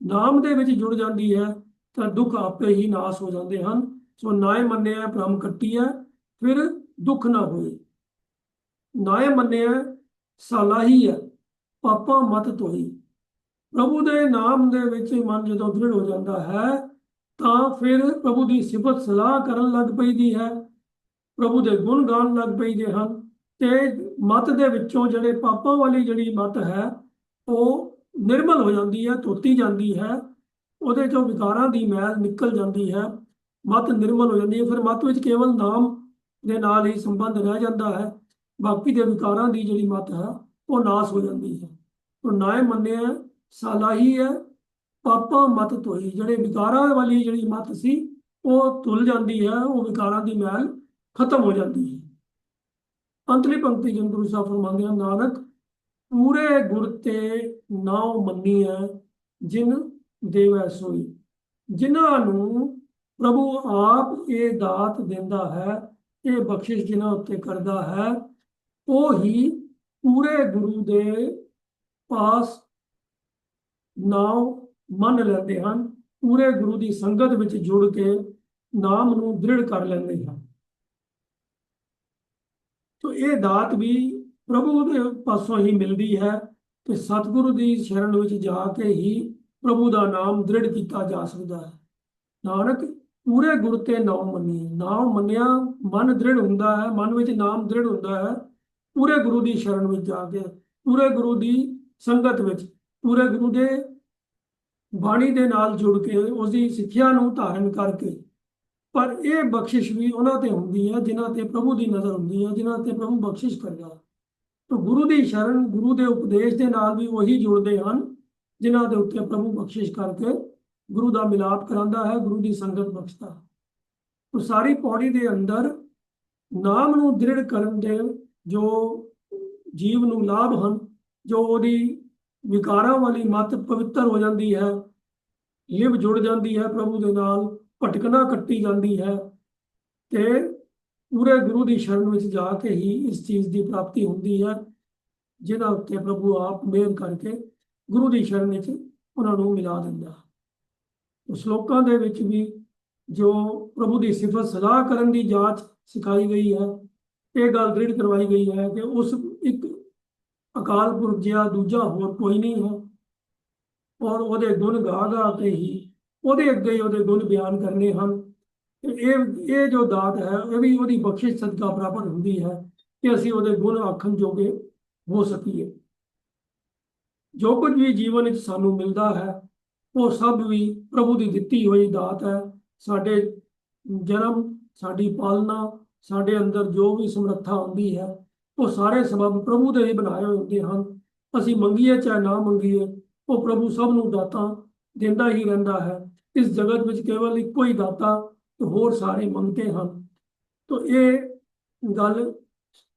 ਨਾਮ ਦੇ ਵਿੱਚ ਜੁੜ ਜਾਂਦੀ ਹੈ, ਤਾਂ ਦੁੱਖ ਆਪੇ ਹੀ ਨਾਸ ਹੋ ਜਾਂਦੇ ਹਨ। ਸੋ ਨਾਏ ਮੰਨਿਆ, ਭ੍ਰਮ ਕੱਟੀ ਹੈ ਫਿਰ ਦੁੱਖ ਨਾ ਹੋਏ। ਨਾਏ ਮੰਨਿਆ ਸਲਾਹੀ ਹੈ ਪਾਪਾ ਮਤ ਤੋਈ ਪ੍ਰਭੂ ਦੇ ਨਾਮ ਦੇ ਵਿੱਚ ਮਨ ਜਦੋਂ ਦ੍ਰਿੜ ਹੋ ਜਾਂਦਾ ਹੈ, ਤਾਂ ਫਿਰ ਪ੍ਰਭੂ ਦੀ ਸਿਫਤ ਸਲਾਹ ਕਰਨ ਲੱਗ ਪਈਦੀ ਹੈ। ਪ੍ਰਭੂ ਦੇ ਗੁਣ ਗਾਉਣ ਲੱਗ ਪਈਦੇ ਹਨ ਤੇ ਮਤ ਦੇ ਵਿੱਚੋਂ ਜਿਹੜੇ ਪਾਪਾਂ ਵਾਲੀ ਜਿਹੜੀ ਮਤ ਹੈ, ਉਹ ਨਿਰਮਲ ਹੋ ਜਾਂਦੀ ਹੈ, ਧੋਤੀ ਜਾਂਦੀ ਹੈ, ਉਹਦੇ ਚੋਂ ਵਿਕਾਰਾਂ ਦੀ ਮੈਲ ਨਿਕਲ ਜਾਂਦੀ ਹੈ, ਮਤ ਨਿਰਮਲ ਹੋ ਜਾਂਦੀ ਹੈ, ਫਿਰ ਮਤ ਵਿੱਚ ਕੇਵਲ ਨਾਮ ਦੇ ਨਾਲ ਹੀ ਸੰਬੰਧ ਰਹਿ ਜਾਂਦਾ ਹੈ, ਬਾਕੀ ਦੇ ਵਿਕਾਰਾਂ ਦੀ ਜਿਹੜੀ ਮਤ ਹੈ, ਉਹ ਨਾਸ ਹੋ ਜਾਂਦੀ ਹੈ। ਉਹ ਨਾਏ ਮੰਨਿਆ, ਸਲਾਹੀ ਹੈ, ਪਾਪਾ ਮਤ ਤੋਈ ਜਿਹੜੇ ਵਿਕਾਰਾਂ ਵਾਲੀ ਜਿਹੜੀ ਮਤ ਸੀ, ਉਹ ਧੁੱਲ ਜਾਂਦੀ ਹੈ, ਉਹ ਵਿਕਾਰਾਂ ਦੀ ਮੈਲ ਖਤਮ ਹੋ ਜਾਂਦੀ ਹੈ। ਅੰਤਲੀ ਪੰਕਤੀ ਜਨ ਗੁਰੂ ਸਾਹਿਬ ਫਰਮਾਉਂਦੇ ਹਨ, ਨਾਨਕ ਪੂਰੇ ਗੁਰ ਤੇ ਨਾਉ ਮੰਨੀ ਹੈ ਜਿਨ ਦੇਵੈ ਸੋਈ। ਜਿਨ੍ਹਾਂ ਨੂੰ ਪ੍ਰਭੂ ਆਪ ਇਹ ਦਾਤ ਦਿੰਦਾ ਹੈ, ਇਹ ਬਖਸ਼ਿਸ਼ ਜਿਨ੍ਹਾਂ ਉੱਤੇ ਕਰਦਾ ਹੈ, ਉਹ ਹੀ ਪੂਰੇ ਗੁਰੂ ਦੇ ਪਾਸ ਨਾਮ ਮੰਨ ਲੈਂਦੇ ਹਨ, ਪੂਰੇ ਗੁਰੂ ਦੀ ਸੰਗਤ ਵਿੱਚ ਜੁੜ ਕੇ ਨਾਮ ਨੂੰ ਦ੍ਰਿੜ ਕਰ ਲੈਂਦੇ ਹਨ। ਤੋ ਇਹ ਦਾਤ ਵੀ ਪ੍ਰਭੂ ਦੇ ਪਾਸੋਂ ਹੀ ਮਿਲਦੀ ਹੈ ਕਿ ਸਤਿਗੁਰੂ ਦੀ ਸ਼ਰਨ ਵਿੱਚ ਜਾ ਕੇ ਹੀ ਪ੍ਰਭੂ ਦਾ ਨਾਮ ਦ੍ਰਿੜ ਕੀਤਾ ਜਾ ਸਕਦਾ ਹੈ। ਨਾਨਕ, ਪੂਰੇ ਗੁਰ ਤੇ ਨਾਮ ਮੰਨੀ ਨਾਮ ਮੰਨਿਆ, ਮਨ ਦ੍ਰਿੜ ਹੁੰਦਾ ਹੈ, ਮਨ ਵਿੱਚ ਨਾਮ ਦ੍ਰਿੜ ਹੁੰਦਾ ਹੈ, ਪੂਰੇ ਗੁਰੂ ਦੀ ਸ਼ਰਨ ਵਿੱਚ ਜਾ ਕੇ, ਪੂਰੇ ਗੁਰੂ ਦੀ ਸੰਗਤ ਵਿੱਚ, ਪੂਰੇ ਗੁਰੂ ਦੇ ਬਾਣੀ ਦੇ ਨਾਲ ਜੁੜ ਕੇ ਉਸ ਦੀ ਸਿੱਖਿਆ ਨੂੰ ਧਾਰਨ ਕਰਕੇ। ਪਰ ਇਹ ਬਖਸ਼ਿਸ਼ ਵੀ ਉਹਨਾਂ ਤੇ ਹੁੰਦੀ ਹੈ, ਜਿਨ੍ਹਾਂ ਤੇ ਪ੍ਰਭੂ ਦੀ ਨਜ਼ਰ ਹੁੰਦੀ ਹੈ, ਜਿਨ੍ਹਾਂ ਤੇ ਪ੍ਰਭੂ ਬਖਸ਼ਿਸ਼ ਕਰਦਾ। ਤਾਂ ਗੁਰੂ ਦੀ ਸ਼ਰਨ, ਗੁਰੂ ਦੇ ਉਪਦੇਸ਼ ਦੇ ਨਾਲ ਵੀ ਉਹੀ ਜੁੜਦੇ ਹਨ, ਜਿਨ੍ਹਾਂ ਦੇ ਉੱਤੇ ਪ੍ਰਭੂ ਬਖਸ਼ਿਸ਼ ਕਰਕੇ ਗੁਰੂ ਦਾ ਮਿਲਾਪ ਕਰਾਂਦਾ ਹੈ, ਗੁਰੂ ਦੀ ਸੰਗਤ ਬਖਸ਼ਦਾ ਹੈ। ਉਹ ਸਾਰੀ ਪੌੜੀ ਦੇ ਅੰਦਰ ਨਾਮ ਨੂੰ ਦ੍ਰਿੜ ਕਰਨ ਦੇ ਜੋ ਜੀਵ ਨੂੰ ਲਾਭ ਹਨ, ਜੋ ਉਹਦੀ ਵਿਕਾਰਾਂ ਵਾਲੀ ਮਤ ਪਵਿੱਤਰ ਹੋ ਜਾਂਦੀ ਹੈ, ਲਿਵ ਜੁੜ ਜਾਂਦੀ ਹੈ, ਪ੍ਰਭੂ ਦੇ ਨਾਲ ਭਟਕਣਾ ਕੱਟੀ ਜਾਂਦੀ ਹੈ, ਤੇ ਪੂਰੇ ਗੁਰੂ ਦੀ ਸ਼ਰਨ ਵਿੱਚ ਜਾ ਕੇ ਹੀ ਇਸ ਚੀਜ਼ ਦੀ ਪ੍ਰਾਪਤੀ ਹੁੰਦੀ ਹੈ ਜਿਹਨਾਂ ਉੱਤੇ ਪ੍ਰਭੂ ਆਪ ਮਿਹਰ ਕਰਕੇ ਗੁਰੂ ਦੀ ਸ਼ਰਨ ਵਿੱਚ ਉਹਨਾਂ ਨੂੰ ਮਿਲਾ ਦਿੰਦਾ। ਉਸ ਸ਼ਲੋਕਾਂ ਦੇ ਵਿੱਚ ਵੀ ਜੋ ਪ੍ਰਭੂ ਦੀ ਸਿਫਤ ਸਲਾਹ ਕਰਨ ਦੀ ਜਾਂਚ ਸਿਖਾਈ ਗਈ ਹੈ ਇਹ ਗੱਲ ਦ੍ਰਿੜ ਕਰਵਾਈ ਗਈ ਹੈ ਕਿ ਉਸ ਇੱਕ ਅਕਾਲ ਪੁਰਖ ਜਿਹਾ ਦੂਜਾ ਹੋਰ ਕੋਈ ਨਹੀਂ ਹੈ। ਔਰ ਉਹਦੇ ਗੁਣ ਗਾ ਗਾ ਕੇ ਹੀ ਉਹਦੇ ਅੱਗੇ ਉਹਦੇ ਗੁਣ ਬਿਆਨ ਕਰਨੇ ਹਨ। ਇਹ ਇਹ ਜੋ ਦਾਤ ਹੈ, ਇਹ ਵੀ ਉਹਦੀ ਬਖਸ਼ਿਸ਼ ਸਦਕਾ ਪ੍ਰਾਪਤ ਹੁੰਦੀ ਹੈ ਕਿ ਅਸੀਂ ਉਹਦੇ ਗੁਣ ਆਖਣ ਜੋਗੇ ਹੋ ਸਕੀਏ। ਜੋ ਕੁਝ ਵੀ ਜੀਵਨ ਵਿੱਚ ਸਾਨੂੰ ਮਿਲਦਾ ਹੈ, ਉਹ ਸਭ ਵੀ ਪ੍ਰਭੂ ਦੀ ਦਿੱਤੀ ਹੋਈ ਦਾਤ ਹੈ। ਸਾਡੇ ਜਨਮ, ਸਾਡੀ ਪਾਲਣਾ, ਸਾਡੇ ਅੰਦਰ ਜੋ ਵੀ ਸਮਰੱਥਾ ਹੁੰਦੀ ਹੈ, ਉਹ ਸਾਰੇ ਸਬਬ ਪ੍ਰਭੂ ਦੇ ਹੀ ਬਣਾਏ ਹੋਏ ਹੁੰਦੇ ਹਨ। ਅਸੀਂ ਮੰਗੀਏ ਚਾਹੇ ਨਾ ਮੰਗੀਏ, ਉਹ ਪ੍ਰਭੂ ਸਭ ਨੂੰ ਦਾਤਾ ਦਿੰਦਾ ਹੀ ਰਹਿੰਦਾ ਹੈ। ਇਸ ਜਗਤ ਵਿੱਚ ਕੇਵਲ ਇੱਕੋ ਹੀ ਦਾਤਾ ਤੇ ਹੋਰ ਸਾਰੇ ਮੰਗਤੇ ਹਨ। ਤਾਂ ਇਹ ਗੱਲ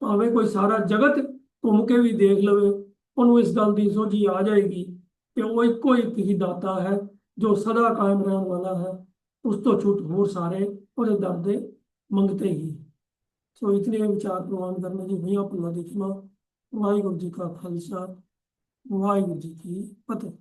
ਭਾਵੇਂ ਕੋਈ ਸਾਰਾ ਜਗਤ ਘੁੰਮ ਕੇ ਵੀ ਦੇਖ ਲਵੇ, ਉਹਨੂੰ ਇਸ ਗੱਲ ਦੀ ਸੋਝੀ ਆ ਜਾਏਗੀ ਕਿ ਉਹ ਇੱਕੋ ਇੱਕ ਹੀ ਦਾਤਾ ਹੈ ਜੋ ਸਦਾ ਕਾਇਮ ਰਹਿਣ ਵਾਲਾ ਹੈ। ਉਸ ਤੋਂ ਛੁੱਟ ਹੋਰ ਸਾਰੇ ਉਹਦੇ ਦਰ ਦੇ ਮੰਗਤੇ ਹੀ। ਸੋ ਇਤਨੇ ਵਿਚਾਰ ਪ੍ਰਵਾਨ ਕਰਨੇ ਜੀ ਹੋਈਆਂ ਭੁੱਲਾ ਦੇਖਣਾ ਵਾਹਿਗੁਰੂ ਜੀ ਕਾ ਖਾਲਸਾ, ਵਾਹਿਗੁਰੂ ਜੀ ਕੀ ਫਤਿਹ।